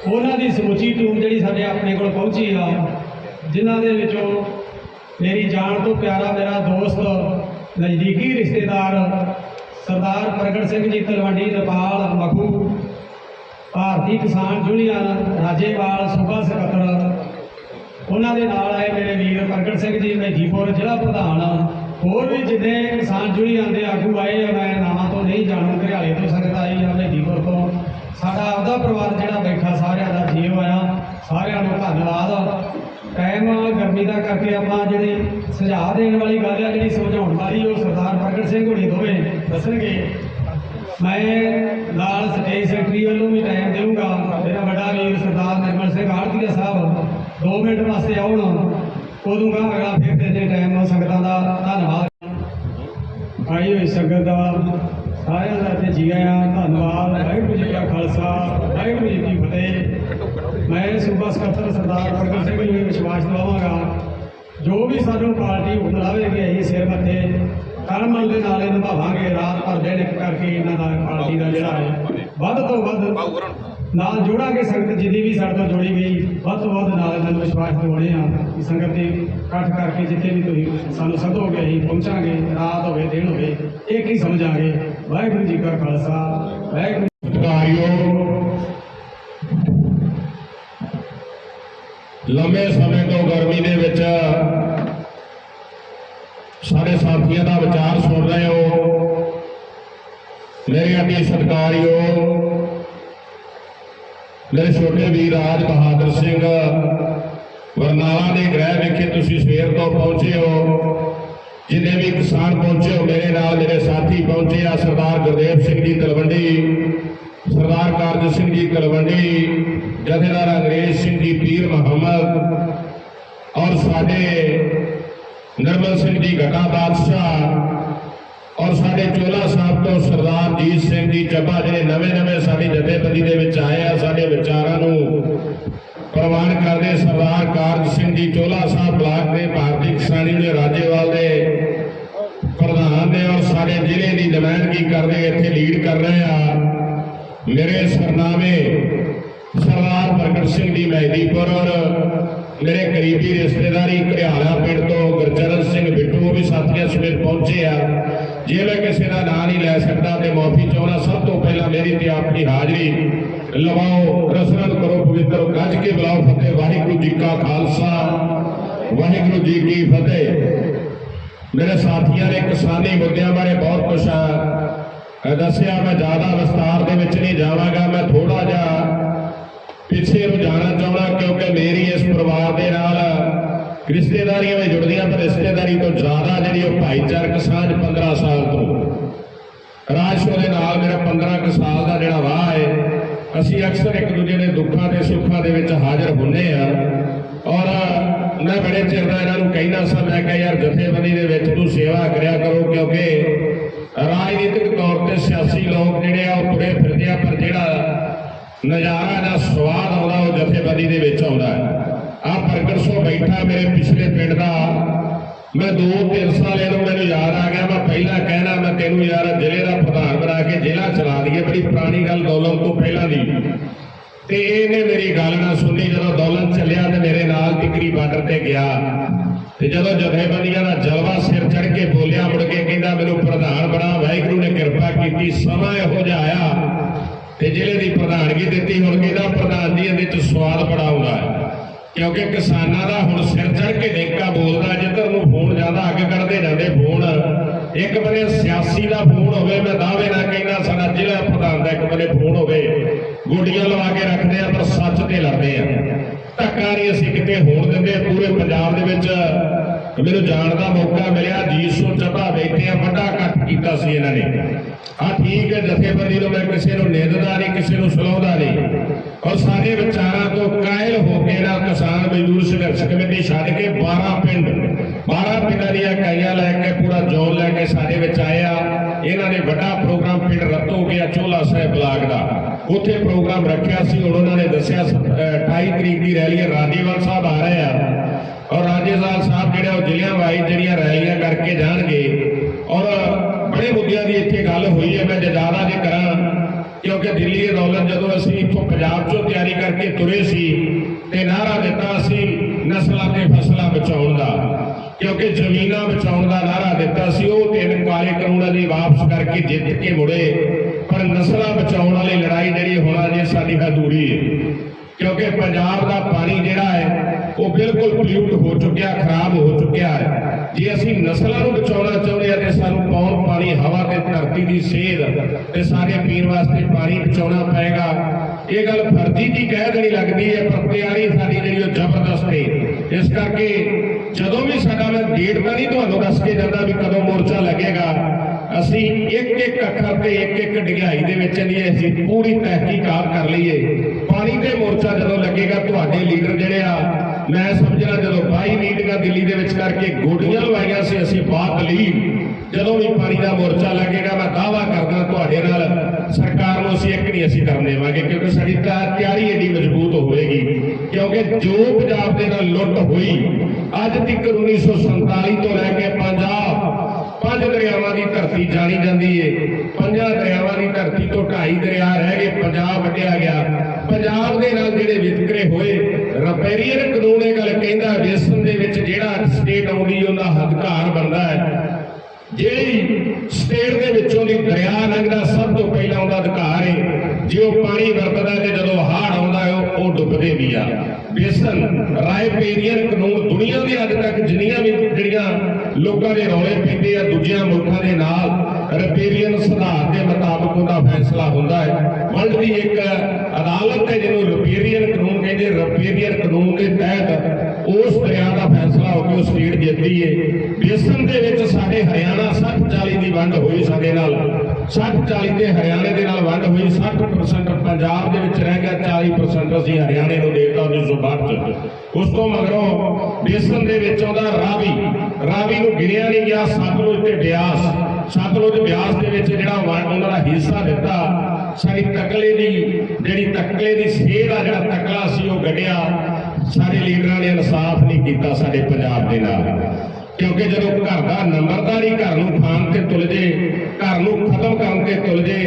ਉਹਨਾਂ ਦੀ ਸਮੁੱਚੀ ਟੀਮ ਜਿਹੜੀ ਸਾਡੇ ਆਪਣੇ ਕੋਲ ਪਹੁੰਚੀ ਆ, ਜਿਨ੍ਹਾਂ ਦੇ ਵਿੱਚੋਂ ਮੇਰੀ ਜਾਨ ਤੋਂ ਪਿਆਰਾ ਮੇਰਾ ਦੋਸਤ, ਨਜ਼ਦੀਕੀ ਰਿਸ਼ਤੇਦਾਰ ਸਰਦਾਰ ਪ੍ਰਗਟ ਸਿੰਘ ਜੀ ਤਲਵੰਡੀ, ਨੇਪਾਲ, ਮਖੂ, ਭਾਰਤੀ ਕਿਸਾਨ ਯੂਨੀਅਨ ਰਾਜੇਵਾਲ, ਸੂਬਾ ਸਕੱਤਰ, ਉਹਨਾਂ ਦੇ ਨਾਲ ਆਏ ਮੇਰੇ ਵੀਰ ਪ੍ਰਗਟ ਸਿੰਘ ਜੀ ਮਹਿਜੀਪੁਰ ਜ਼ਿਲ੍ਹਾ ਪ੍ਰਧਾਨ ਹੋਰ ਵੀ ਜਿੰਨੇ ਕਿਸਾਨ ਯੂਨੀਅਨ ਦੇ ਆਗੂ ਆਏ ਆ, ਮੈਂ ਨਾਵਾਂ ਤੋਂ ਨਹੀਂ ਜਾਣੂ, ਘਰਿਆਲੇ ਤੋਂ ਸੰਗਤ ਆਈ ਆ ਮਹਿਜੀਪੁਰ ਤੋਂ। ਸਾਡਾ ਆਪਦਾ ਪਰਿਵਾਰ ਜਿਹੜਾ ਬੈਠਾ ਸਾਰਿਆਂ ਦਾ ਜੀਵ ਆਇਆ ਸਾਰਿਆਂ ਨੂੰ ਧੰਨਵਾਦ ਟਾਈਮ ਗਰਮੀ ਦਾ ਕਰਕੇ ਆਪਾਂ ਜਿਹੜੇ ਸੁਝਾਅ ਦੇਣ ਵਾਲੀ ਗੱਲ ਆ, ਜਿਹੜੀ ਸਮਝਾਉਣ ਵਾਲੀ ਉਹ ਸਰਦਾਰ ਪ੍ਰਗਟ ਸਿੰਘ ਹੋਣੀ ਦੋਵੇਂ ਦੱਸਣਗੇ। ਮੈਂ ਨਾਲ ਸਟੇਜ ਸੈਕਟਰੀ ਵੱਲੋਂ ਵੀ ਟਾਈਮ ਦੇਵਾਂਗਾ ਮੇਰਾ ਵੱਡਾ ਵੀਰ ਸਰਦਾਰ ਨਿਰਮਲ ਸਿੰਘ ਆਰਤੀਆ ਸਾਹਿਬ 2 ਮਿੰਟ ਵਾਸਤੇ ਆਉਣ। ਉਦੋਂ ਗਾ ਅਗਲਾ ਫਿਰ ਦੇ ਟਾਈਮ ਸੰਗਤਾਂ ਦਾ ਧੰਨਵਾਦ। ਆਈ ਹੋਈ ਸੰਗਤ ਦਾ ਸਾਰਿਆਂ ਦਾ ਇੱਥੇ ਜੀ ਆਇਆਂ ਧੰਨਵਾਦ। ਵਾਹਿਗੁਰੂ ਜੀ ਕਾ ਖਾਲਸਾ, ਵਾਹਿਗੁਰੂ ਜੀ ਕੀ ਫਤਿਹ। ਮੈਂ ਸੂਬਾ ਸਰਦਾਰ ਪ੍ਰਗਟ ਸਿੰਘ ਜੀ ਨੂੰ ਵਿਸ਼ਵਾਸ ਦਿਵਾਵਾਂਗਾ। ਜੋ ਵੀ ਸਾਨੂੰ ਪਾਰਟੀ ਹੁਕਮ ਅਸੀਂ ਸਿਰ ਮੱਥੇ ਕਰਮਲ ਦੇ ਨਾਲ ਨਿਭਾਵਾਂਗੇ, ਰਾਤ ਭਰ ਦਿਨ ਇੱਕ ਕਰਕੇ ਇਹਨਾਂ ਦਾ ਪਾਰਟੀ ਦਾ ਜਿਹੜਾ ਹੈ, ਵੱਧ ਤੋਂ ਵੱਧ ਨਾਲ ਜੋੜਾਂਗੇ ਸੰਗਤ ਜਿੰਨੀ ਵੀ ਸਾਡੇ ਤੋਂ ਜੁੜੀ ਗਈ ਵੱਧ ਤੋਂ ਵੱਧ ਨਾਲ ਇਹਨਾਂ ਨੂੰ ਵਿਸ਼ਵਾਸ ਦਿਵਾਉਣੇ ਆ ਕਿ ਸੰਗਤ ਦੇ ਇਕੱਠ ਕਰਕੇ ਜਿੱਥੇ ਵੀ ਤੁਸੀਂ ਸਾਨੂੰ ਸੱਦੋਗੇ, ਅਸੀਂ ਪਹੁੰਚਾਂਗੇ, ਰਾਤ ਹੋਵੇ, ਦਿਨ ਹੋਵੇ, ਇੱਕ ਹੀ ਸਮਝਾਂਗੇ। ਵਾਹਿਗੁਰੂ ਜੀ ਕਾ ਖਾਲਸਾ, ਵਾਹਿਗੁਰੂ ਸਤਿਕਾਰਯੋਗ ਲੰਮੇ ਸਮੇਂ ਤੋਂ ਗਰਮੀ ਦੇ ਵਿੱਚ ਸਾਰੇ ਸਾਥੀਆਂ ਦਾ ਵਿਚਾਰ ਸੁਣ ਰਹੇ ਹੋ। ਮੇਰੇ ਅਤੀ ਸਤਿਕਾਰਯੋਗ, ਮੇਰੇ ਛੋਟੇ ਵੀਰ ਰਾਜ ਬਹਾਦਰ ਸਿੰਘ, ਬਰਨਾਲਾ ਦੇ ਗ੍ਰਹਿ ਵਿਖੇ ਤੁਸੀਂ ਸਵੇਰ ਤੋਂ ਪਹੁੰਚੇ ਹੋ। ਜਿੰਨੇ ਵੀ ਕਿਸਾਨ ਪਹੁੰਚੇ ਹੋ, ਮੇਰੇ ਨਾਲ ਮੇਰੇ ਸਾਥੀ ਪਹੁੰਚੇ ਆ, ਸਰਦਾਰ ਗੁਰਦੇਵ ਸਿੰਘ ਜੀ ਤਲਵੰਡੀ, ਸਰਦਾਰ ਕਾਰਜ ਸਿੰਘ ਜੀ ਤਲਵੰਡੀ ਜਥੇਦਾਰ ਅੰਗਰੇਜ਼ ਸਿੰਘ ਜੀ ਪੀਰ ਮੁਹੰਮਦ ਔਰ ਸਾਡੇ ਨਿਰਮਲ ਸਿੰਘ ਜੀ ਘਟਾ ਬਾਦਸ਼ਾਹ ਔਰ ਸਾਡੇ ਚੋਲਾ ਸਾਹਿਬ ਤੋਂ ਸਰਦਾਰ ਜੀਤ ਸਿੰਘ ਜੀ ਚੱਬਾ ਜਿਹੜੇ ਨਵੇਂ-ਨਵੇਂ ਸਾਡੀ ਜਥੇਬੰਦੀ ਦੇ ਵਿੱਚ ਆਏ ਆ, ਸਾਡੇ ਵਿਚਾਰਾਂ ਨੂੰ ਪ੍ਰਵਾਨ ਕਰਦੇ ਸਰਦਾਰ ਕਾਰਜ ਸਿੰਘ ਜੀ ਚੋਲਾ ਸਾਹਿਬ ਬਲਾਕ ਦੇ ਭਾਰਤੀ ਕਿਸਾਨ ਯੂਨੀਅਨ ਰਾਜੇਵਾਲ ਦੇ ਪ੍ਰਧਾਨ ਨੇ ਔਰ ਸਾਡੇ ਜ਼ਿਲ੍ਹੇ ਦੀ ਨੁਮਾਇੰਦਗੀ ਕਰਦੇ ਇੱਥੇ ਲੀਡ ਕਰ ਰਹੇ ਆ। ਮੇਰੇ ਸਰਨਾਮੇ ਪ੍ਰਗਟ ਸਿੰਘ ਦੀ ਮਹਿਦੀਪੁਰ ਔਰ ਮੇਰੇ ਕਰੀਬੀ ਰਿਸ਼ਤੇਦਾਰੀ ਘਰਿਆਲਾ ਪਿੰਡ ਤੋਂ ਗੁਰਚਰਨ ਸਿੰਘ ਬਿੱਟੂ ਵੀ ਸਾਥੀਆਂ ਸਮੇਤ ਪਹੁੰਚੇ ਆ। ਜੇ ਮੈਂ ਕਿਸੇ ਦਾ ਨਾਂ ਨਹੀਂ ਲੈ ਸਕਦਾ ਤੇ ਮਾਫੀ ਚਾਹੁੰਦਾ, ਸਭ ਤੋਂ ਪਹਿਲਾਂ ਮੇਰੀ ਤੇ ਆਪਣੀ ਹਾਜ਼ਰੀ ਲਵਾਓ। ਰਸਰਤ ਕਰੋ ਪਵਿੱਤਰ, ਗੱਜ ਕੇ ਬੁਲਾਓ ਫਤਿਹ। ਵਾਹਿਗੁਰੂ ਜੀ ਕਾ ਖਾਲਸਾ, ਵਾਹਿਗੁਰੂ ਜੀ ਕੀ ਫਤਿਹ। ਮੇਰੇ ਸਾਥੀਆਂ ਨੇ ਕਿਸਾਨੀ ਮੁੱਦਿਆਂ ਬਾਰੇ ਬਹੁਤ ਕੁਝ ਆ ਦੱਸਿਆ। ਮੈਂ ਜ਼ਿਆਦਾ ਵਿਸਤਾਰ ਦੇ ਵਿੱਚ ਨਹੀਂ ਜਾਵਾਂਗਾ, ਮੈਂ ਥੋੜਾ ਜਿਹਾ ਪਿੱਛੇ ਨੂੰ ਜਾਣਾ ਚਾਹੁੰਦਾ ਕਿਉਂਕਿ ਮੇਰੀ ਇਸ ਪਰਿਵਾਰ ਦੇ ਨਾਲ ਰਿਸ਼ਤੇਦਾਰੀਆਂ ਵਿੱਚ ਜੁੜਦੀਆਂ, ਪਰ ਰਿਸ਼ਤੇਦਾਰੀ ਤੋਂ ਜ਼ਿਆਦਾ ਜਿਹੜੀ ਉਹ ਭਾਈਚਾਰਕ ਸਾਂਝ 15 ਸਾਲ ਤੋਂ। ਰਾਜਸ਼ੋ ਦੇ ਨਾਲ ਮੇਰਾ 15 ਕੁ ਸਾਲ ਦਾ ਜਿਹੜਾ ਵਾਹ ਹੈ, ਅਸੀਂ ਅਕਸਰ ਇੱਕ ਦੂਜੇ ਦੇ ਦੁੱਖਾਂ ਤੇ ਸੁੱਖਾਂ ਦੇ ਵਿੱਚ ਹਾਜ਼ਰ ਹੁੰਦੇ ਆ ਔਰ ਮੈਂ ਬੜੇ ਚਿਰ ਦਾ ਇਹਨਾਂ ਨੂੰ ਕਹਿਣਾ ਸਾਂ, ਮੈਂ ਕਿਹਾ, ਯਾਰ ਜਥੇਬੰਦੀ ਦੇ ਵਿੱਚ ਤੂੰ ਸੇਵਾ ਕਰਿਆ ਕਰੋ ਕਿਉਂਕਿ ਰਾਜਨੀਤਿਕ ਤੌਰ ਤੇ ਸਿਆਸੀ ਲੋਕ ਜਿਹੜੇ ਆ ਉਹ ਤੁਰੇ ਫਿਰਦੇ ਆ, ਪਰ ਜਿਹੜਾ ਨਜ਼ਾਰਾ ਦਾ ਸਵਾਦ ਆਉਂਦਾ, ਉਹ ਜਥੇਬੰਦੀ ਦੇ ਵਿੱਚ ਆਉਂਦਾ ਆ ਪ੍ਰਗਟ ਸੋ ਬੈਠਾ ਮੇਰੇ ਪਿਛਲੇ ਪਿੰਡ ਦਾ। ਮੈਂ ਦੋ ਤਿੰਨ ਸਾਲ ਇਹਨੂੰ ਮੈਨੂੰ ਯਾਦ ਆ ਗਿਆ। ਮੈਂ ਪਹਿਲਾਂ ਕਹਿਣਾ, ਮੈਂ ਤੈਨੂੰ ਯਾਰ ਜ਼ਿਲ੍ਹੇ ਦਾ ਪ੍ਰਧਾਨ ਬਣਾ ਕੇ ਜ਼ਿਲ੍ਹਾ ਚਲਾ ਦਈਏ, ਬੜੀ ਪੁਰਾਣੀ ਗੱਲ ਦੌਲਤ ਤੋਂ ਪਹਿਲਾਂ ਦੀ। ਤੇ ਇਹਨੇ ਮੇਰੀ ਗੱਲ ਨਾ ਸੁਣੀ, ਜਦੋਂ ਦੌਲਤ ਚੱਲਿਆ ਤੇ ਮੇਰੇ ਨਾਲ ਟਿਕਰੀ ਬਾਰਡਰ ਤੇ ਗਿਆ। ਤੇ ਜਦੋਂ ਜਥੇਬੰਦੀਆਂ ਦਾ ਜਲਵਾ ਸਿਰ ਚੜ ਕੇ ਬੋਲਿਆ, ਮੁੜ ਕੇ ਕਹਿੰਦਾ, ਮੈਨੂੰ ਪ੍ਰਧਾਨ ਬਣਾ, ਵਾਹਿਗੁਰੂ ਨੇ ਕਿਰਪਾ ਕੀਤੀ, ਸਮਾਂ ਇਹੋ ਜਿਹਾ ਆਇਆ। ਤੇ ਜ਼ਿਲ੍ਹੇ ਦੀ ਪ੍ਰਧਾਨਗੀ ਦਿੱਤੀ ਹੁਣ ਕਹਿੰਦਾ ਪ੍ਰਧਾਨ ਜੀ ਇਹਦੇ ਚ ਸਵਾਦ ਬੜਾ ਆਉਂਦਾ ਹੈ। ਕਿਉਂਕਿ ਕਿਸਾਨਾਂ ਦਾ ਹੁਣ ਸਿਰ ਚੜ ਕੇ ਡੇਕਾ ਬੋਲਦਾ, ਜਿੱਧਰ ਨੂੰ ਫੋਨ ਜਾਂਦਾ ਅੱਗ ਕੱਢਦੇ ਜਾਂਦੇ ਫੋਨ ਇੱਕ ਬੰਨੇ ਸਿਆਸੀ ਦਾ ਫੋਨ ਹੋਵੇ, ਮੈਂ ਦਾਅਵੇ ਨਾ ਕਹਿੰਦਾ, ਸਾਡਾ ਜ਼ਿਲ੍ਹਾ ਪ੍ਰਧਾਨ ਦਾ ਇੱਕ ਬੰਨੇ ਫੋਨ ਹੋਵੇ, ਗੋਡੀਆਂ ਲਵਾ ਕੇ ਰੱਖਦੇ ਆ, ਪਰ ਸੱਚ ਤੇ ਲੜਦੇ ਆ। ਧੱਕਾ ਨਹੀਂ ਅਸੀਂ ਕਿਤੇ ਹੋਣ ਦਿੰਦੇ, ਪੂਰੇ ਪੰਜਾਬ ਦੇ ਵਿੱਚ ਮੈਨੂੰ ਜਾਣ ਦਾ ਮੌਕਾ ਮਿਲਿਆ ਜੀਸੋ ਚੱਬਾ ਬੈਠੇ ਆ ਵੱਡਾ ਇਕੱਠ ਕੀਤਾ ਸੀ ਇਹਨਾਂ ਨੇ। ਆ ਠੀਕ ਹੈ, ਜਥੇਬੰਦੀ ਨੂੰ ਮੈਂ ਕਿਸੇ ਨੂੰ ਨਿੰਦਦਾ ਨਹੀਂ, ਕਿਸੇ ਨੂੰ ਸਲਾਉਂਦਾ ਨਹੀਂ। ਔਰ ਸਾਰੇ ਵਿਚਾਰਾਂ ਤੋਂ ਕਾਇਲ ਹੋ ਕੇ ਨਾ ਕਿਸਾਨ ਮਜ਼ਦੂਰ ਸੰਘਰਸ਼ ਕਮੇਟੀ ਛੱਡ ਕੇ 12 ਪਿੰਡ 12 ਪਿੰਡਾਂ ਦੀਆਂ ਇਕਾਈਆਂ ਲੈ ਕੇ ਪੂਰਾ ਜ਼ੋਨ ਲੈ ਕੇ ਸਾਡੇ ਵਿੱਚ ਆਇਆ। ਇਹਨਾਂ ਨੇ ਵੱਡਾ ਪ੍ਰੋਗਰਾਮ ਪਿੰਡ ਰੱਤੋ ਗਿਆ ਚੋਲਾ ਸਾਹਿਬ ਬਲਾਕ ਦਾ। ਉੱਥੇ ਪ੍ਰੋਗਰਾਮ ਰੱਖਿਆ ਸੀ, ਹੁਣ ਉਹਨਾਂ ਨੇ ਦੱਸਿਆ ਸ- 28 ਤਰੀਕ ਦੀ ਰੈਲੀ ਹੈ ਰਾਜੇਵਾਲ ਸਾਹਿਬ ਆ ਰਹੇ ਆ। ਔਰ ਰਾਜੇਵਾਲ ਸਾਹਿਬ ਜਿਹੜੇ ਉਹ ਜ਼ਿਲ੍ਹਿਆਂ ਵਾਈਜ਼ ਜਿਹੜੀਆਂ ਰੈਲੀਆਂ ਕਰਕੇ ਜਾਣਗੇ, ਔਰ ਬੜੇ ਮੁੱਦਿਆਂ ਦੀ ਇੱਥੇ ਗੱਲ ਹੋਈ ਹੈ, ਮੈਂ ਜੇ ਜ਼ਿਆਦਾ ਜੇ ਕਰਾਂ, ਕਿਉਂਕਿ ਦਿੱਲੀ ਦੇ ਦੌਲਤ ਜਦੋਂ ਅਸੀਂ ਇੱਥੋਂ ਪੰਜਾਬ ਚੋਂ ਤਿਆਰੀ ਕਰਕੇ ਤੁਰੇ ਸੀ, ਤੇ ਨਾਰਾ ਦਿੱਤਾ ਸੀ ਨਸਲਾਂ ਤੇ ਫਸਲਾਂ ਬਚਾਉਣ ਦਾ, ਕਿਉਂਕਿ ਜ਼ਮੀਨਾਂ ਬਚਾਉਣ ਦਾ ਨਾਰਾ ਦਿੱਤਾ ਸੀ, ਉਹ ਤਿੰਨ ਕਾਲੇ ਕਾਨੂੰਨਾਂ ਦੀ ਵਾਪਸ ਕਰਕੇ ਜਿੱਤ ਕੇ ਮੁੜੇ, ਪਰ ਨਸਲਾਂ ਬਚਾਉਣ ਵਾਲੀ ਲੜਾਈ ਜਿਹੜੀ ਹੁਣ ਅਜੇ ਸਾਡੀ ਅਧੂਰੀ ਹੈ, ਕਿਉਂਕਿ ਪੰਜਾਬ ਦਾ ਪਾਣੀ ਜਿਹੜਾ ਹੈ ਉਹ ਬਿਲਕੁਲ ਪੋਲਿਊਟ ਹੋ ਚੁੱਕਿਆ, ਖਰਾਬ ਹੋ ਚੁੱਕਿਆ ਹੈ। ਜੇ ਅਸੀਂ ਨਸਲਾਂ ਨੂੰ ਬਚਾਉਣਾ ਚਾਹੁੰਦੇ ਹਾਂ ਤੇ ਸਾਨੂੰ ਪੌਣ ਪਾਣੀ, ਹਵਾ ਤੇ ਧਰਤੀ ਦੀ ਸੇਧ ਤੇ ਸਾਰੇ ਪੀਣ ਵਾਸਤੇ ਪਾਣੀ ਬਚਾਉਣਾ ਪਏਗਾ? ਇਹ ਗੱਲ ਫਰਜ਼ੀ ਦੀ ਕਹਿ ਦੇਣੀ ਲੱਗਦੀ ਹੈ, ਪਰ ਤਿਆਰੀ ਸਾਡੀ ਜਿਹੜੀ ਉਹ ਜ਼ਬਰਦਸਤ ਹੈ। ਇਸ ਕਰਕੇ ਜਦੋਂ ਵੀ ਸਾਡਾ ਮੈਂ ਡੇਟ ਤਾਂ ਨਹੀਂ ਤੁਹਾਨੂੰ ਦੱਸ ਕੇ ਜਾਂਦਾ ਵੀ ਕਦੋਂ ਮੋਰਚਾ ਲੱਗੇਗਾ, ਅਸੀਂ ਇੱਕ ਇੱਕ ਅੱਖਰ ਤੇ ਇੱਕ ਇੱਕ ਡਿਗਾਈ ਦੇ ਵਿੱਚ ਦੀ ਅਸੀਂ ਪੂਰੀ ਤਹਿਕੀਕਾਤ ਕਰ ਲਈਏ। ਪਾਣੀ ਤੇ ਮੋਰਚਾ ਜਦੋਂ ਲੱਗੇਗਾ, ਤੁਹਾਡੇ ਲੀਡਰ ਜਿਹੜੇ ਆ ਮੈਂ ਸਮਝਣਾ ਜਦੋਂ ਬਾਈ ਮੀਟਿੰਗਾਂ ਦਿੱਲੀ ਦੇ ਵਿੱਚ ਕਰਕੇ ਗੋਡੀਆਂ ਲਵਾਈਆਂ ਸੀ, ਅਸੀਂ ਬਾਤ ਲਈ। ਜਦੋਂ ਵੀ ਪਾਣੀ ਦਾ ਮੋਰਚਾ ਲੱਗੇਗਾ ਮੈਂ ਦਾਵਾ ਕਰਦਾ ਤੁਹਾਡੇ ਨਾਲ, ਸਰਕਾਰ ਨੂੰ ਅਸੀਂ ਇੱਕ ਨਹੀਂ ਅਸੀਂ ਕਰਨ ਦੇਵਾਂਗੇ, ਕਿਉਂਕਿ ਸਾਡੀ ਤਿਆਰੀ ਏਡੀ ਮਜ਼ਬੂਤ ਹੋਵੇਗੀ ਕਿਉਂਕਿ ਜੋ ਪੰਜਾਬ ਦੇ ਨਾਲ ਲੁੱਟ ਹੋਈ, ਅੱਜ ਤੱਕ 1947 ਤੋਂ ਲੈ ਕੇ ਪੰਜਾਬ, ਪੰਜ ਦਰਿਆਵਾਂ ਦੀ ਧਰਤੀ ਜਾਣੀ ਜਾਂਦੀ ਏ। ਪੰਜਾਂ ਦਰਿਆਵਾਂ ਦੀ ਧਰਤੀ ਤੋਂ ਢਾਈ ਦਰਿਆ ਰਹਿ ਗਏ, ਪੰਜਾਬ ਵਟਿਆ ਗਿਆ। ਪੰਜਾਬ ਦੇ ਨਾਲ ਜਿਹੜੇ ਵਿਤਕਰੇ ਹੋਏ ਰਪੇਰੀਅਨ ਕਾਨੂੰਨ ਇਹ ਗੱਲ ਕਹਿੰਦਾ ਵੇਸਨ ਦੇ ਵਿੱਚ ਜਿਹੜਾ ਸਟੇਟ ਆਉਂਦੀ ਉਹਦਾ ਹੱਕਦਾਰ ਬਣਦਾ ਹੈ। ਜਿਹੜੀ ਸਟੇਟ ਦੇ ਵਿੱਚੋਂ ਦੀ ਦਰਿਆ ਲੰਘਦਾ, ਸਭ ਤੋਂ ਪਹਿਲਾਂ ਉਹਦਾ ਅਧਿਕਾਰ ਹੈ। ਜੇ ਉਹ ਪਾਣੀ ਵਰਤਦਾ ਤੇ ਜਦੋਂ ਹੜ੍ਹ ਆਉਂਦਾ ਹੈ, ਉਹ ਡੁੱਬਦੇ ਵੀ ਆ। ਬੇਸਨ ਰਾਇਪੇਰੀਅਨ ਕਾਨੂੰਨ ਦੁਨੀਆ ਦੇ ਅੱਜ ਤੱਕ ਜਿੰਨੀਆਂ ਵੀ ਜਿਹੜੀਆਂ ਲੋਕਾਂ ਦੇ ਰੌਲੇ ਪੈਂਦੇ ਆ, ਦੂਜਿਆਂ ਮੁਲਕਾਂ ਦੇ ਨਾਲ ਰਿਪੇਰੀਅਨ ਸੁਧਾਰ ਦੇ ਮੁਤਾਬਕ ਉਹਦਾ ਫੈਸਲਾ ਹੁੰਦਾ ਹੈ। ਵਰਲਡ ਦੀ ਇੱਕ ਅਦਾਲਤ ਹੈ ਜਿਹਨੂੰ ਰਿਪੇਰੀਅਨ ਕਾਨੂੰਨ ਕਹਿੰਦੇ ਕਾਨੂੰਨ ਦੇ ਤਹਿਤ ਉਸ ਦਰਿਆ ਦਾ ਫੈਸਲਾ ਹੋ ਕੇ ਉਹ ਸਟੇਟ ਜਿੱਤਦੀ ਏ ਬੇਸਨ ਦੇ ਵਿੱਚ ਸਾਡੇ ਹਰਿਆਣਾ 60 40 ਦੀ ਵੰਡ ਹੋਈ ਸਾਡੇ ਨਾਲ। 60 40 ਦੇ ਹਰਿਆਣੇ ਦੇ ਨਾਲ ਵੰਡ ਹੋਈ 60% ਪੰਜਾਬ ਦੇ ਵਿੱਚ ਰਹਿ ਗਿਆ 40% ਅਸੀਂ ਹਰਿਆਣੇ ਨੂੰ ਦੇਤਾ 1962 ਚ। ਉਸ ਤੋਂ ਮਗਰੋਂ ਬੇਸਨ ਦੇ ਵਿੱਚ ਆਉਂਦਾ ਰਾਵੀ ਰਾਵੀ ਨੂੰ ਗਿਣਿਆ ਨਹੀਂ ਗਿਆ, ਸਤਲੁਜ ਤੇ ਬਿਆਸ। ਸਤਲੁਜ ਬਿਆਸ ਦੇ ਵਿੱਚ ਜਿਹੜਾ ਵੰਡ ਉਹਨਾਂ ਦਾ ਹਿੱਸਾ ਦਿੱਤਾ ਸਾਡੀ ਤਕਲੇ ਦੀ, ਜਿਹੜੀ ਤਕਲੇ ਦੀ ਸੇਧ ਆ, ਜਿਹੜਾ ਤਕਲਾ ਸੀ, ਉਹ ਗੱਡਿਆ। ਸਾਡੇ ਲੀਡਰਾਂ ਨੇ ਇਨਸਾਫ ਨਹੀਂ ਕੀਤਾ ਸਾਡੇ ਪੰਜਾਬ ਦੇ ਨਾਲ। ਕਿਉਂਕਿ ਜਦੋਂ ਘਰ ਦਾ ਨੰਬਰਦਾਰੀ ਘਰ ਨੂੰ ਖਾਣ ਤੇ ਤੁਲ ਜੇ, ਘਰ ਨੂੰ ਖਤਮ ਕਰਨ ਤੇ ਤੁਲ ਜੇ,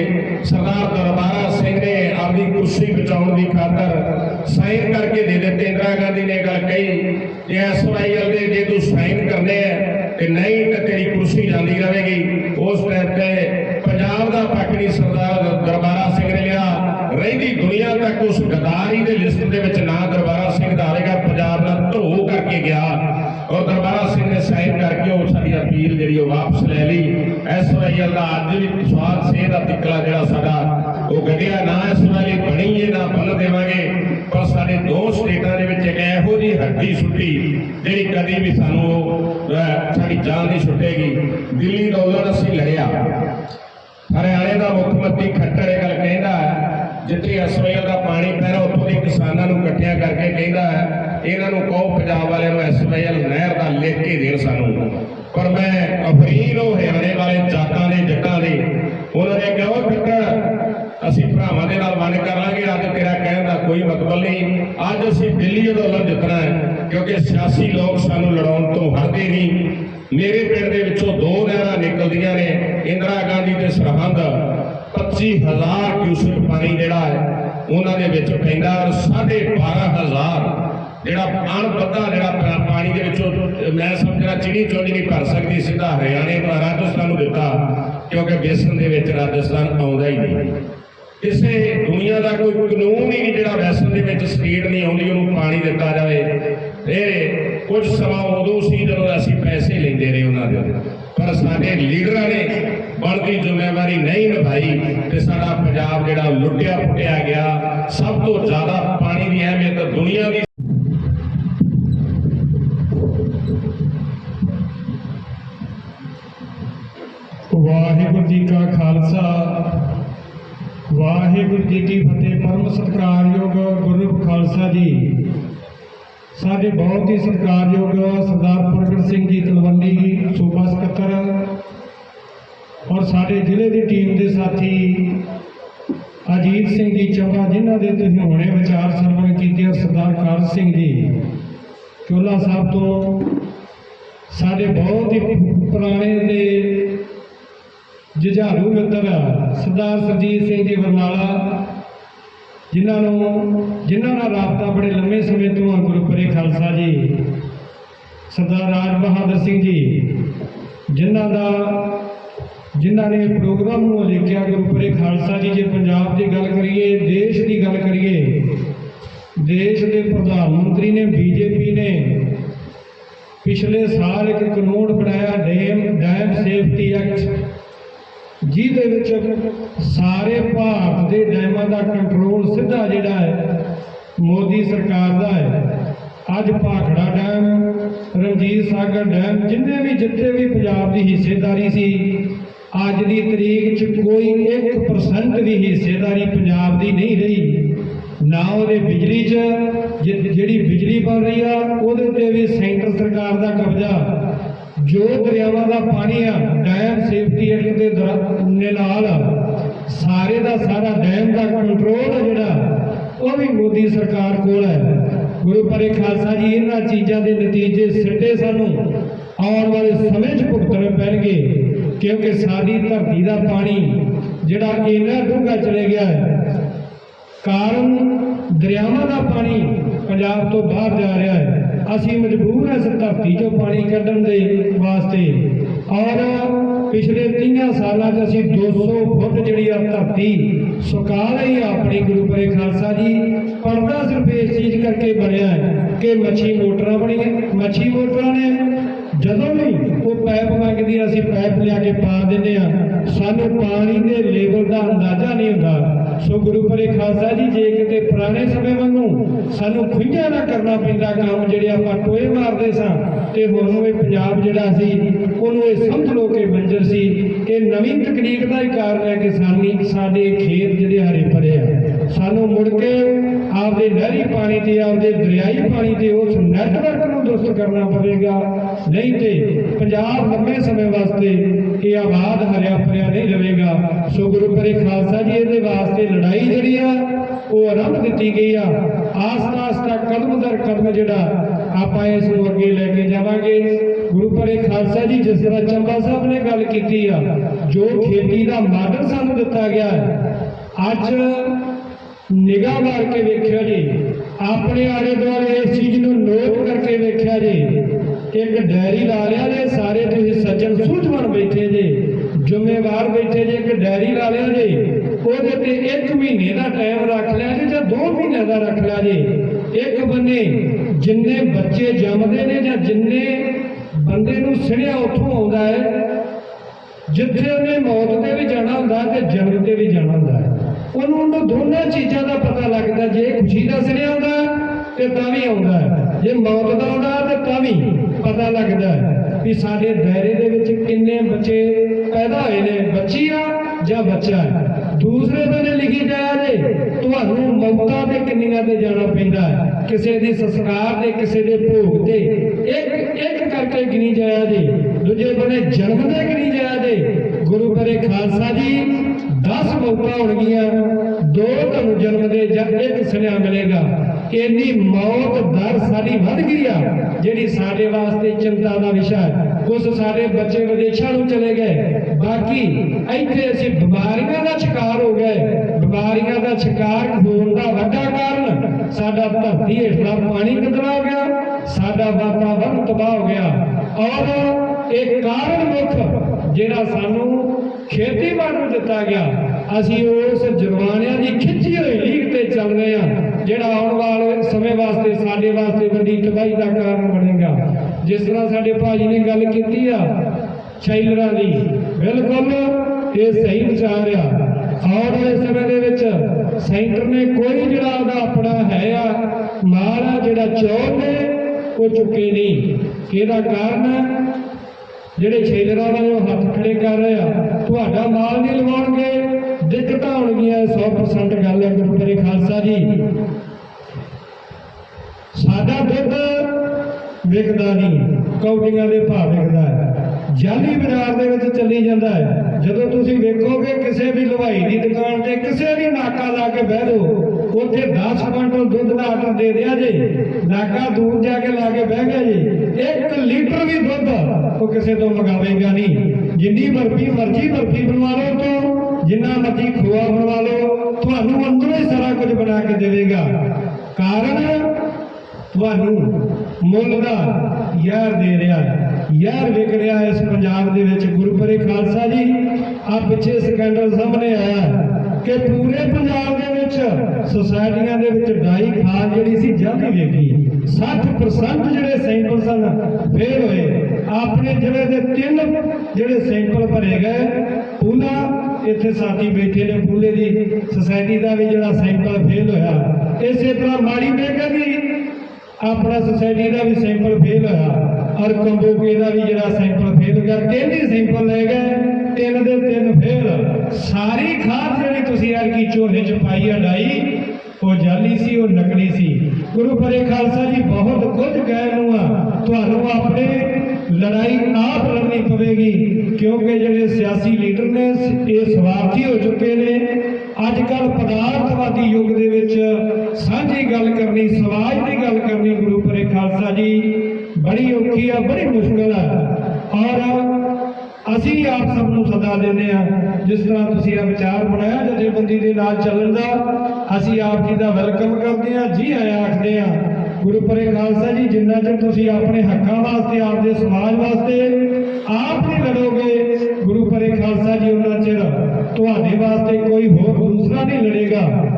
ਸਰਦਾਰ ਦਰਬਾਰਾ ਸਿੰਘ ਨੇ ਆਪਦੀ ਕੁਰਸੀ ਬਚਾਉਣ ਦੀ ਖਾਤਰ ਸਾਈਨ ਕਰਕੇ ਦੇ ਦਿੱਤੇ। ਇੰਦਰਾ ਗਾਂਧੀ ਨੇ ਗੱਲ ਕਹੀ ਜੇ ਐਸਵਾਈਐਲ ਦੇ ਜੇ ਤੂੰ ਸਾਈਨ ਕਰਨੇ ਆ ਤੇ ਨਹੀਂ ਤਾਂ ਤੇਰੀ ਕੁਰਸੀ ਜਾਂਦੀ ਰਹੇਗੀ। ਉਸ ਟਾਈਮ ਤੇ ਪੰਜਾਬ ਦਾ ਪੱਕੜੀ ਸਰਦਾਰ ਦਰਬਾਰਾ ਸਿੰਘ ਰਹਿੰਦੀ ਦੁਨੀਆ ਤੱਕ ਉਸ ਗਦਾਰੀ ਦੇ ਲਿਸਟ ਦੇ ਵਿੱਚ ਨਾ ਦਰਬਾਰਾ ਸਿੰਘ ਦਾ ਆਵੇਗਾ ਪੰਜਾਬ ਦਾ ਧਰੋ ਕਰਕੇ ਗਿਆ। ਔਰ ਦਰਬਾਰਾ ਸਿੰਘ ਨੇ ਸਾਈਨ ਕਰਕੇ ਉਹ ਸਾਡੀ ਅਪੀਲ ਜਿਹੜੀ ਉਹ ਵਾਪਸ ਲੈ ਲਈ। ਐਸਵਾਈਐਲ ਦਾ ਅੱਜ ਵੀ ਸਵਾਦ ਸੇਧ ਦਾ ਟਿਕਲਾ ਜਿਹੜਾ ਸਾਡਾ ਉਹ ਗੱਡੀਆਂ। ਨਾ ਇਸ ਵਾਲੀ ਬਣੀ ਹੈ ਨਾ ਬਣ ਦੇਵਾਂਗੇ। ਪਰ ਸਾਡੇ ਦੋ ਸਟੇਟਾਂ ਦੇ ਵਿੱਚ ਇੱਕ ਇਹੋ ਜਿਹੀ ਹੱਡੀ ਸੁੱਟੀ ਜਿਹੜੀ ਕਦੀ ਵੀ ਸਾਨੂੰ ਉਹ, ਸਾਡੀ ਜਾਨ ਨਹੀਂ ਛੁੱਟੇਗੀ ਦਿੱਲੀ ਅੰਦੋਲਨ ਅਸੀਂ ਲੜਿਆ। ਹਰਿਆਣੇ ਦਾ ਮੁੱਖ ਮੰਤਰੀ ਖੱਟਰ ਇਹ ਗੱਲ ਕਹਿੰਦਾ ਜਿੱਥੇ ਅਸਵੇਲ ਦਾ ਪਾਣੀ ਪੈ ਰਿਹਾ ਉੱਥੋਂ ਦੇ ਕਿਸਾਨਾਂ ਨੂੰ ਇਕੱਠਿਆਂ ਕਰਕੇ ਕਹਿੰਦਾ ਹੈ, ਇਹਨਾਂ ਨੂੰ ਕਹੋ, ਪੰਜਾਬ ਵਾਲਿਆਂ ਨੂੰ ਅਸਵੇਲ ਨਹਿਰ ਦਾ ਲਿਖ ਕੇ ਦੇਣ ਸਾਨੂੰ। ਪਰ ਮੈਂ ਅਫਰੀਨ ਉਹ ਹਰਿਆਣੇ ਵਾਲੇ ਜਾਤਾਂ ਦੇ, ਜੱਟਾਂ ਦੇ, ਉਹਨਾਂ ਨੇ ਕਿਹਾ, "ਓਏ ਅਸੀਂ ਭਰਾਵਾਂ ਦੇ ਨਾਲ ਵੰਡ ਕਰ ਲਾਂਗੇ, ਅੱਜ ਤੇਰਾ ਕਹਿਣ ਦਾ ਕੋਈ ਮਤਲਬ ਨਹੀਂ। ਅੱਜ ਅਸੀਂ ਦਿੱਲੀ ਅੰਦੋਲਨ ਜਿੱਤਣਾ ਹੈ, ਕਿਉਂਕਿ ਸਿਆਸੀ ਲੋਕ ਸਾਨੂੰ ਲੜਾਉਣ ਤੋਂ ਹਟਦੇ ਨਹੀਂ। ਮੇਰੇ ਪਿੰਡ ਦੇ ਵਿੱਚੋਂ ਦੋ ਨਹਿਰਾਂ ਨਿਕਲਦੀਆਂ ਨੇ, ਇੰਦਰਾ ਗਾਂਧੀ ਤੇ ਸਰਹੰਦ। 25000 ਕਿਊਸਕ ਪਾਣੀ ਜਿਹੜਾ ਹੈ, ਉਹਨਾਂ ਦੇ ਵਿੱਚ ਪੈਂਦਾ ਔਰ 12500 ਜਿਹੜਾ ਅਣਬੱਧਾ ਜਿਹੜਾ ਪਾਣੀ ਦੇ ਵਿੱਚੋਂ, ਮੈਂ ਸਮਝਣਾ ਚਿੜੀ ਚੁੰਝ ਨਹੀਂ ਭਰ ਸਕਦੀ, ਸਿੱਧਾ ਹਰਿਆਣੇ ਤੋਂ ਰਾਜਸਥਾਨ ਨੂੰ ਦਿੱਤਾ, ਕਿਉਂਕਿ ਬੇਸਨ ਦੇ ਵਿੱਚ ਰਾਜਸਥਾਨ ਆਉਂਦਾ ਹੀ ਨਹੀਂ। ਕਿਸੇ ਦੁਨੀਆ ਦਾ ਕੋਈ ਕਾਨੂੰਨ ਹੀ ਨਹੀਂ ਜਿਹੜਾ ਵੈਸਨ ਦੇ ਵਿੱਚ ਸਟੇਟ ਨਹੀਂ ਆਉਂਦੀ, ਉਹਨੂੰ ਪਾਣੀ ਦਿੱਤਾ ਜਾਵੇ। ਇਹ ਕੁਝ ਸਮਾਂ ਉਦੋਂ ਸੀ ਜਦੋਂ ਅਸੀਂ ਪੈਸੇ ਲੈਂਦੇ ਰਹੇ ਉਹਨਾਂ ਦੇ ਪਰ ਸਾਡੇ ਲੀਡਰਾਂ ਨੇ ਬਣਦੀ ਜ਼ਿੰਮੇਵਾਰੀ ਨਹੀਂ ਨਿਭਾਈ ਤੇ ਸਾਡਾ ਪੰਜਾਬ ਜਿਹੜਾ ਲੁੱਟਿਆ ਫੁੱਟਿਆ ਗਿਆ ਸਭ ਤੋਂ ਜ਼ਿਆਦਾ ਪਾਣੀ ਦੀ ਅਹਿਮੀਅਤ ਦੁਨੀਆ ਦੀ ਵਾਹਿਗੁਰੂ ਜੀ ਕਾ ਖਾਲਸਾ, ਵਾਹਿਗੁਰੂ ਜੀ ਕੀ ਫਤਿਹ, ਪਰਮ ਸਤਿਕਾਰਯੋਗ ਗੁਰੂ ਖਾਲਸਾ ਜੀ। ਸਾਡੇ ਬਹੁਤ ਹੀ ਸਤਿਕਾਰਯੋਗ ਸਰਦਾਰ ਪ੍ਰਗਟ ਸਿੰਘ ਜੀ ਤਲਵੰਡੀ, ਸੂਬਾ ਸਕੱਤਰ ਔਰ ਸਾਡੇ ਜ਼ਿਲ੍ਹੇ ਦੀ ਟੀਮ ਦੇ ਸਾਥੀ ਅਜੀਤ ਸਿੰਘ ਜੀ ਚੰਬਾ ਜਿਨ੍ਹਾਂ ਦੇ ਤੁਸੀਂ ਹੁਣੇ ਵਿਚਾਰ ਸਰਵਣ ਕੀਤੇ ਔਰ ਸਰਦਾਰ ਕਾਰਜ ਸਿੰਘ ਜੀ। ਚੋਲਾ ਸਾਹਿਬ ਤੋਂ ਸਾਡੇ ਬਹੁਤ ਹੀ ਪੁਰਾਣੇ ਦੇ ਜੁਝਾਰੂ ਮਿੱਤਰ ਸਰਦਾਰ ਸਰਜੀਤ ਸਿੰਘ ਜੀ ਬਰਨਾਲਾ ਜਿਨ੍ਹਾਂ ਨੂੰ, ਜਿਨ੍ਹਾਂ ਨਾਲ ਰਾਬਤਾ ਬੜੇ ਲੰਮੇ ਸਮੇਂ ਤੋਂ ਹੈ ਗੁਰੂ ਪਰੇ ਖਾਲਸਾ ਜੀ। ਸਰਦਾਰ ਰਾਜ ਬਹਾਦਰ ਸਿੰਘ ਜੀ, ਜਿਨ੍ਹਾਂ ਦਾ ਜਿਨ੍ਹਾਂ ਨੇ ਪ੍ਰੋਗਰਾਮ ਨੂੰ ਲਿਖਿਆ ਗੁਰੂ ਖਾਲਸਾ ਜੀ, ਜੇ ਪੰਜਾਬ ਦੀ ਗੱਲ ਕਰੀਏ, ਦੇਸ਼ ਦੀ ਗੱਲ ਕਰੀਏ, ਦੇਸ਼ ਦੇ ਪ੍ਰਧਾਨ ਮੰਤਰੀ ਨੇ, ਬੀਜੇਪੀ ਨੇ ਪਿਛਲੇ ਸਾਲ ਇੱਕ ਕਾਨੂੰਨ ਬਣਾਇਆ, ਡੈਮ ਡੈਮ ਸੇਫਟੀ ਐਕਟ, ਜਿਹਦੇ ਵਿੱਚ ਸਾਰੇ ਭਾਰਤ ਦੇ ਡੈਮਾਂ ਦਾ ਕੰਟਰੋਲ ਸਿੱਧਾ ਜਿਹੜਾ ਹੈ, ਮੋਦੀ ਸਰਕਾਰ ਦਾ ਹੈ। ਅੱਜ ਭਾਖੜਾ ਡੈਮ, ਰਣਜੀਤ ਸਾਗਰ ਡੈਮ, ਜਿੰਨੇ ਵੀ, ਜਿੱਥੇ ਵੀ ਪੰਜਾਬ ਦੀ ਹਿੱਸੇਦਾਰੀ ਸੀ ਅੱਜ ਦੀ ਤਰੀਕ 'ਚ ਕੋਈ 1% ਵੀ ਹਿੱਸੇਦਾਰੀ ਪੰਜਾਬ ਦੀ ਨਹੀਂ ਰਹੀ। ਨਾ ਉਹਦੇ ਬਿਜਲੀ 'ਚ, ਜਿ- ਜਿਹੜੀ ਬਿਜਲੀ ਬਣ ਰਹੀ ਆ, ਉਹਦੇ ਤੇ ਵੀ ਸੈਂਟਰ ਸਰਕਾਰ ਦਾ ਕਬਜ਼ਾ। ਜੋ ਦਰਿਆਵਾਂ ਦਾ ਪਾਣੀ ਆ ਡੈਮ ਸੇਫਟੀ ਐਕਟ ਦੇ ਦਰ- ਨਾਲ ਸਾਰੇ ਦਾ ਸਾਰਾ ਡੈਮ ਦਾ ਕੰਟਰੋਲ ਆ ਜਿਹੜਾ, ਉਹ ਵੀ ਮੋਦੀ ਸਰਕਾਰ ਕੋਲ ਹੈ ਗੁਰੂ ਪਰੇ ਖਾਲਸਾ ਜੀ, ਇਹਨਾਂ ਚੀਜ਼ਾਂ ਦੇ ਨਤੀਜੇ ਸਿੱਟੇ ਸਾਨੂੰ। ਆਉਣ ਵਾਲੇ ਸਮੇਂ 'ਚ ਭੁਗਤਣੇ ਪੈਣਗੇ। ਕਿਉਂਕਿ ਸਾਡੀ ਧਰਤੀ ਦਾ ਪਾਣੀ ਜਿਹੜਾ ਇੰਨਾ ਡੂੰਘਾ ਚਲੇ ਗਿਆ ਹੈ, ਕਾਰਨ ਦਰਿਆਵਾਂ ਦਾ ਪਾਣੀ ਪੰਜਾਬ ਤੋਂ ਬਾਹਰ ਜਾ ਰਿਹਾ ਹੈ। ਅਸੀਂ ਮਜਬੂਰ ਹਾਂ ਇਸ ਧਰਤੀ 'ਚੋਂ ਪਾਣੀ ਕੱਢਣ ਦੇ ਵਾਸਤੇ। ਔਰ ਪਿਛਲੇ 30 ਸਾਲਾਂ 'ਚ ਅਸੀਂ 200 ਫੁੱਟ ਜਿਹੜੀ ਆ ਧਰਤੀ ਸੁਕਾ ਲਈ ਆਪਣੀ ਗੁਰੂ ਪਰੇ ਖਾਲਸਾ ਜੀ। ਪਰਦਾ ਸਿਰਫ ਇਸ ਚੀਜ਼ ਕਰਕੇ ਬਣਿਆ ਹੈ ਕਿ ਮੱਛੀ ਮੋਟਰਾਂ ਬਣੀਆਂ, ਮੱਛੀ ਮੋਟਰਾਂ ਨੇ ਜਦੋਂ ਵੀ ਉਹ ਪੈਪ ਮੰਗਦੀ ਅਸੀਂ ਪੈਪ ਲਿਆ ਕੇ ਪਾ ਦਿੰਦੇ ਆ। ਸਾਨੂੰ ਪਾਣੀ ਦੇ ਲੈਵਲ ਦਾ ਅੰਦਾਜ਼ਾ ਨਹੀਂ ਹੁੰਦਾ। ਸੋ ਗੁਰੂ ਪਰੇ ਖਾਲਸਾ ਜੀ, ਜੇ ਕਿਤੇ ਪੁਰਾਣੇ ਸਮੇਂ ਵਾਂਗੂ ਸਾਨੂੰ ਖੁੰਝਾ ਨਾ ਕਰਨਾ ਪੈਂਦਾ ਕੰਮ ਜਿਹੜੇ ਆਪਾਂ ਟੋਏ ਮਾਰਦੇ ਸਾਂ, ਤੇ ਹੁਣ ਉਹ ਪੰਜਾਬ ਜਿਹੜਾ ਸੀ, ਉਹਨੂੰ ਇਹ ਸਮਝ ਲਓ ਕਿ ਬੰਜਰ ਸੀ ਇਹ ਨਵੀਂ ਤਕਨੀਕ ਦਾ ਹੀ ਕਾਰਨ ਹੈ ਕਿ ਸਾਨੀ ਸਾਡੇ ਖੇਤ ਜਿਹੜੇ ਹਰੇ ਭਰੇ ਆ। ਸਾਨੂੰ ਮੁੜ ਕੇ ਆਪਦੇ ਨਹਿਰੀ ਪਾਣੀ ਤੇ, ਆਪਦੇ ਦਰਿਆਈ ਪਾਣੀ ਤੇ ਉਸ ਨੈਟਵਰਕ ਨੂੰ ਦੁਰਸਤ ਕਰਨਾ ਪਵੇਗਾ। ਨਹੀਂ ਤੇ ਪੰਜਾਬ ਲੰਮੇ ਸਮੇਂ ਵਾਸਤੇ ਇਹ ਆਬਾਦ ਹਰਿਆ ਭਰਿਆ ਨਹੀਂ ਰਹੇਗਾ ਸੋ ਗੁਰੂ ਪਰੇ ਖਾਲਸਾ ਜੀ, ਇਹਦੇ ਵਾਸਤੇ ਲੜਾਈ ਜਿਹੜੀ ਆ, ਉਹ ਆਰੰਭ ਦਿੱਤੀ ਗਈ ਆ। ਆਸਤਾ ਆਸਤਾ ਕਦਮ ਦਰ ਕਦਮ ਜਿਹੜਾ, ਆਪਾਂ ਇਸ ਨੂੰ ਅੱਗੇ ਲੈ ਕੇ ਜਾਵਾਂਗੇ। ਗੁਰੂ ਪਰੇ ਖਾਲਸਾ ਜੀ, ਜਿਸ ਤਰ੍ਹਾਂ ਚੰਬਾ ਸਾਹਿਬ ਨੇ ਗੱਲ ਕੀਤੀ ਆ, ਜੋ ਖੇਤੀ ਦਾ ਮਾਡਲ ਸਾਨੂੰ ਦਿੱਤਾ ਗਿਆ ਅੱਜ ਨਿਗਾਹ ਮਾਰ ਕੇ ਵੇਖਿਆ ਜੀ, ਆਪਣੇ ਆਲੇ ਦੁਆਲੇ ਇਸ ਚੀਜ਼ ਨੂੰ ਨੋਟ ਕਰਕੇ ਵੇਖਿਆ ਜੀ, ਇੱਕ ਡੈਰੀ ਲਾ ਲਿਆ ਜੇ, ਸਾਰੇ ਤੁਸੀਂ ਸੱਜਣ ਸੂਝਵਾਨ ਬੈਠੇ ਜੇ ਜ਼ਿੰਮੇਵਾਰ ਬੈਠੇ ਜੇ ਇੱਕ ਡੈਰੀ ਵਾਲਿਆਂ ਲਿਆ ਉਹਦੇ ਤੇ ਇੱਕ ਮਹੀਨੇ ਦਾ ਟਾਈਮ ਰੱਖ ਲਿਆ ਜੇ ਜਾਂ 2 ਮਹੀਨੇ ਦਾ ਰੱਖ ਲਿਆ ਜੇ, ਇੱਕ ਬੰਨੇ ਜਿੰਨੇ ਬੱਚੇ ਜੰਮਦੇ ਨੇ ਜਾਂ ਜਿੰਨੇ ਬੰਦੇ ਨੂੰ ਸਿੜਿਆ ਉੱਥੋਂ ਆਉਂਦਾ ਹੈ, ਜਿੱਥੇ ਉਹਨੇ ਮੌਤ ਤੇ ਵੀ ਜਾਣਾ ਹੁੰਦਾ ਤੇ ਜਨਮ ਤੇ ਵੀ ਜਾਣਾ ਹੁੰਦਾ ਹੈ। ਉਹਨੂੰ ਉਹਨੂੰ ਦੋਨਾਂ ਚੀਜ਼ਾਂ ਦਾ ਪਤਾ ਲੱਗਦਾ, ਜੇ ਖੁਸ਼ੀ ਦਾ ਸੁਣਿਆ ਹੁੰਦਾ ਤੇ ਤਾਂ ਵੀ ਆਉਂਦਾ ਜੇ ਮੌਤ ਦਾ ਆਉਂਦਾ ਤੇ ਤਾਂ ਵੀ ਪਤਾ ਲੱਗਦਾ ਵੀ ਸਾਡੇ ਦਾਇਰੇ ਦੇ ਵਿੱਚ ਕਿੰਨੇ ਬੱਚੇ ਪੈਦਾ ਹੋਏ ਨੇ, ਬੱਚੀ ਆ ਜਾਂ ਬੱਚਾ ਹੈ? ਦੂਸਰੇ ਬੰਨੇ ਲਿਖੀ ਜਾਇਆ ਜੇ, ਤੁਹਾਨੂੰ ਮੌਤਾਂ ਤੇ ਕਿੰਨੀਆਂ ਤੇ ਜਾਣਾ ਪੈਂਦਾ ਹੈ? ਕਿਸੇ ਦੀ ਸੰਸਕਾਰ ਤੇ, ਕਿਸੇ ਦੇ ਭੋਗ ਤੇ। ਇੱਕ ਇੱਕ ਕਰਕੇ ਗਿਣੀ ਜਾਇਆ ਜੇ, ਦੂਜੇ ਬੰਨੇ ਜਨਮ ਦੇ ਗਿਣੀ ਜਾਇਆ ਜੇ। ਗੁਰੂ ਕਰੇ ਖਾਲਸਾ ਜੀ 10 ਮੌਤਾਂ ਹੋਣਗੀਆਂ, ਦੋ ਤੁਹਾਨੂੰ ਜਨਮ ਦੇ ਜਾਂ ਇੱਕ ਸੁਨੇਹਾ ਮਿਲੇਗਾ। ਇੰਨੀ ਮੌਤ ਦਰ ਸਾਡੀ ਵੱਧ ਗਈ ਆ, ਜਿਹੜੀ ਸਾਡੇ ਵਾਸਤੇ ਚਿੰਤਾ ਦਾ ਵਿਸ਼ਾ ਹੈ। ਉਸ ਸਾਡੇ ਬੱਚੇ ਵਿਦੇਸ਼ਾਂ ਨੂੰ ਚਲੇ ਗਏ ਬਾਕੀ ਇੱਥੇ ਅਸੀਂ ਬਿਮਾਰੀਆਂ ਦਾ ਸ਼ਿਕਾਰ ਹੋ ਗਏ। ਬਿਮਾਰੀਆਂ ਦਾ ਸ਼ਿਕਾਰ ਹੋਣ ਦਾ ਵੱਡਾ ਕਾਰਨ ਸਾਡਾ ਧਰਤੀ ਹੇਠਲਾ ਪਾਣੀ ਗੰਦਲਾ ਹੋ ਗਿਆ? ਸਾਡਾ ਵਾਤਾਵਰਣ ਤਬਾਹ ਹੋ ਗਿਆ। ਔਰ ਇਹ ਕਾਰਨ ਮੁੱਖ ਜਿਹੜਾ ਸਾਨੂੰ ਖੇਤੀਬਾੜੀ ਨੂੰ ਦਿੱਤਾ ਗਿਆ, ਅਸੀਂ ਉਸ ਜਰਵਾਣਿਆਂ ਦੀ ਖਿੱਚੀ ਹੋਈ ਲੀਕ ਤੇ ਚੱਲ ਰਹੇ ਹਾਂ, ਜਿਹੜਾ ਆਉਣ ਵਾਲੇ ਸਮੇਂ ਵਾਸਤੇ, ਸਾਡੇ ਵਾਸਤੇ ਵੱਡੀ ਤਬਾਹੀ ਦਾ ਕਾਰਨ ਬਣੇਗਾ। ਜਿਸ ਤਰ੍ਹਾਂ ਸਾਡੇ ਭਾਜੀ ਨੇ ਗੱਲ ਕੀਤੀ ਆ, ਸ਼ੈਲਰਾਂ ਦੀ ਬਿਲਕੁਲ ਇਹ ਸਹੀ ਵਿਚਾਰ ਆ। ਔਰ ਇਸ ਸਮੇਂ ਦੇ ਵਿੱਚ ਸੈਂਟਰ ਨੇ ਕੋਈ ਜਿਹੜਾ ਉਹਦਾ ਆਪਣਾ ਹੈ ਆ, ਮਾਲ ਜਿਹੜਾ ਚੋਰ ਨੇ, ਉਹ ਚੁੱਕੇ ਨਹੀਂ। ਇਹਦਾ ਕਾਰਨ ਜਿਹੜੇ ਸ਼ੇਲਰਾਂ ਵਾਲੇ ਉਹ ਹੱਥ ਖੜੇ ਕਰ ਰਹੇ ਆ। ਤੁਹਾਡਾ ਮਾਲ ਨਹੀਂ ਲਵਾਉਣਗੇ, ਦਿੱਕਤਾਂ ਹੋਣਗੀਆਂ 100% ਗੱਲ ਹੈ ਗੁਰੂ ਮੇਰੇ ਖਾਲਸਾ ਜੀ। ਸਾਡਾ ਦੁੱਧ ਵਿਕਦਾ ਨਹੀਂ, ਕੌਡੀਆਂ ਦੇ ਭਾਅ ਵਿਕਦਾ ਹੈ। ਜਾਲੀ ਬਾਜ਼ਾਰ ਦੇ ਵਿੱਚ ਚੱਲੀ ਜਾਂਦਾ ਹੈ। ਜਦੋਂ ਤੁਸੀਂ ਵੇਖੋਗੇ ਕਿਸੇ ਵੀ ਹਲਵਾਈ ਦੀ ਦੁਕਾਨ ਤੇ ਕਿਸੇ ਵੀ ਨਾਕਾ ਲਾ ਕੇ ਬਹਿ ਜਾਓ, ਉੱਥੇ 10 ਕੁਇੰਟਲ ਦੁੱਧ ਦਾ ਆਰਡਰ ਦੇ ਦਿਆ ਜੇ, ਨਾਕਾ ਦੂਰ ਜਾ ਕੇ ਲਾ ਕੇ ਬਹਿ ਗਿਆ ਜੀ 1 ਲੀਟਰ ਵੀ ਦੁੱਧ ਉਹ ਕਿਸੇ ਤੋਂ ਮੰਗਾਵੇਗਾ ਨਹੀਂ। ਜਿੰਨੀ ਬਰਫੀ ਮਰਜ਼ੀ ਬਰਫੀ ਬਣਵਾ ਲਓ ਤੋਂ ਜਿੰਨਾ ਮਰਜ਼ੀ ਖੋਆ ਬਣਵਾ ਲਓ, ਤੁਹਾਨੂੰ ਅੰਦਰੋਂ ਹੀ ਸਾਰਾ ਕੁਝ ਬਣਾ ਕੇ ਦੇਵੇਗਾ। ਕਾਰਨ, ਤੁਹਾਨੂੰ ਮੁੱਲ ਦਾ ਯਾਰ ਦੇ ਰਿਹਾ ਹੈ। ਯਾਰ ਵਿਕ ਰਿਹਾ ਇਸ ਪੰਜਾਬ ਦੇ ਵਿੱਚ। ਗੁਰਪੁਰੇ ਖਾਲਸਾ ਜੀ ਆ ਪਿੱਛੇ ਸਕੈਂਡਲ ਸਾਹਮਣੇ ਆਇਆ ਕਿ ਪੂਰੇ ਪੰਜਾਬ ਦੇ ਵਿੱਚ ਸੁਸਾਇਟੀਆਂ ਦੇ ਵਿੱਚ ਡਾਈ ਖਾਦ ਜਿਹੜੀ ਸੀ ਜਾਲੀ ਵੇਖੀ। 60% ਜਿਹੜੇ ਸੈਂਪਲ ਸਨ ਫੇਲ ਹੋਏ। ਆਪਣੇ ਜ਼ਿਲ੍ਹੇ ਦੇ ਤਿੰਨ ਜਿਹੜੇ ਸੈਂਪਲ ਭਰੇ ਗਏ ਪੂਨਾ ਇੱਥੇ ਸਾਥੀ ਬੈਠੇ ਨੇ ਪੂਲੇ ਦੀ। ਸੁਸਾਇਟੀ ਦਾ ਵੀ ਜਿਹੜਾ ਸੈਂਪਲ ਫੇਲ ਹੋਇਆ। ਇਸੇ ਤਰ੍ਹਾਂ ਮਾੜੀ ਮੇਗਾ ਦੀ ਆਪਣਾ ਸੁਸਾਇਟੀ ਦਾ ਵੀ ਸੈਂਪਲ ਫੇਲ ਹੋਇਆ। ਔਰ ਕੰਬੋਕੇ ਦਾ ਵੀ ਜਿਹੜਾ ਸੈਂਪਲ ਫੇਲ ਗਿਆ, ਤਿੰਨ ਹੀ ਸੈਂਪਲ ਲੈ ਗਏ, ਤਿੰਨ ਦੇ ਤਿੰਨ ਫੇਲ ਸਾਰੀ ਖਾਦ ਜਿਹੜੀ ਤੁਸੀਂ ਯਾਰ ਕੀ ਝੋਨੇ ਚ ਪਾਈ ਆ ਡਾਈ, ਉਹ ਜਾਲੀ ਸੀ, ਉਹ ਨਕਲੀ ਸੀ। ਗੁਰੂ ਪਰੇ ਖਾਲਸਾ ਜੀ ਬਹੁਤ ਕੁਝ ਕਹਿ ਨੂੰ ਆ। ਤੁਹਾਨੂੰ ਆਪਣੇ ਲੜਾਈ ਆਪ ਲੜਨੀ ਪਵੇਗੀ, ਕਿਉਂਕਿ ਜਿਹੜੇ ਸਿਆਸੀ ਲੀਡਰ ਨੇ, ਇਹ ਸਵਾਰਥੀ ਹੋ ਚੁੱਕੇ ਨੇ। ਅੱਜ ਕੱਲ ਪਦਾਰਥਵਾਦੀ ਯੁੱਗ ਦੇ ਵਿੱਚ ਸਾਂਝੀ ਗੱਲ ਕਰਨੀ, ਸਮਾਜ ਦੀ ਗੱਲ ਕਰਨੀ ਗੁਰੂ ਪਰੇ ਖਾਲਸਾ ਜੀ ਬੜੀ ਔਖੀ ਆ, ਬੜੀ ਮੁਸ਼ਕਲ ਆ। ਔਰ ਅਸੀਂ ਆਪ ਸਭ ਨੂੰ ਸਦਾ ਦਿੰਦੇ ਆ, ਜਿਸ ਤਰ੍ਹਾਂ ਤੁਸੀਂ ਇਹ ਵਿਚਾਰ ਬਣਾਇਆ, ਜਥੇਬੰਦੀ ਦੇ ਨਾਲ ਚੱਲਣ ਦਾ, ਅਸੀਂ ਆਪ ਜੀ ਦਾ ਵੈਲਕਮ ਕਰਦੇ ਆ, ਜੀ ਆਇਆਂ ਆਖਦੇ ਆ ਗੁਰੂ ਪਰੇ ਖਾਲਸਾ ਜੀ, ਜਿੰਨਾ ਚਿਰ ਤੁਸੀਂ ਆਪਣੇ ਹੱਕਾਂ ਵਾਸਤੇ, ਆਪਦੇ ਸਮਾਜ ਵਾਸਤੇ ਆਪ ਨਹੀਂ ਲੜੋਗੇ ਗੁਰੂ ਪਰੇ ਖਾਲਸਾ ਜੀ, ਉਹਨਾਂ ਚਿਰ ਤੁਹਾਡੇ ਵਾਸਤੇ ਕੋਈ ਹੋਰ ਦੂਸਰਾ ਨਹੀਂ ਲੜੇਗਾ।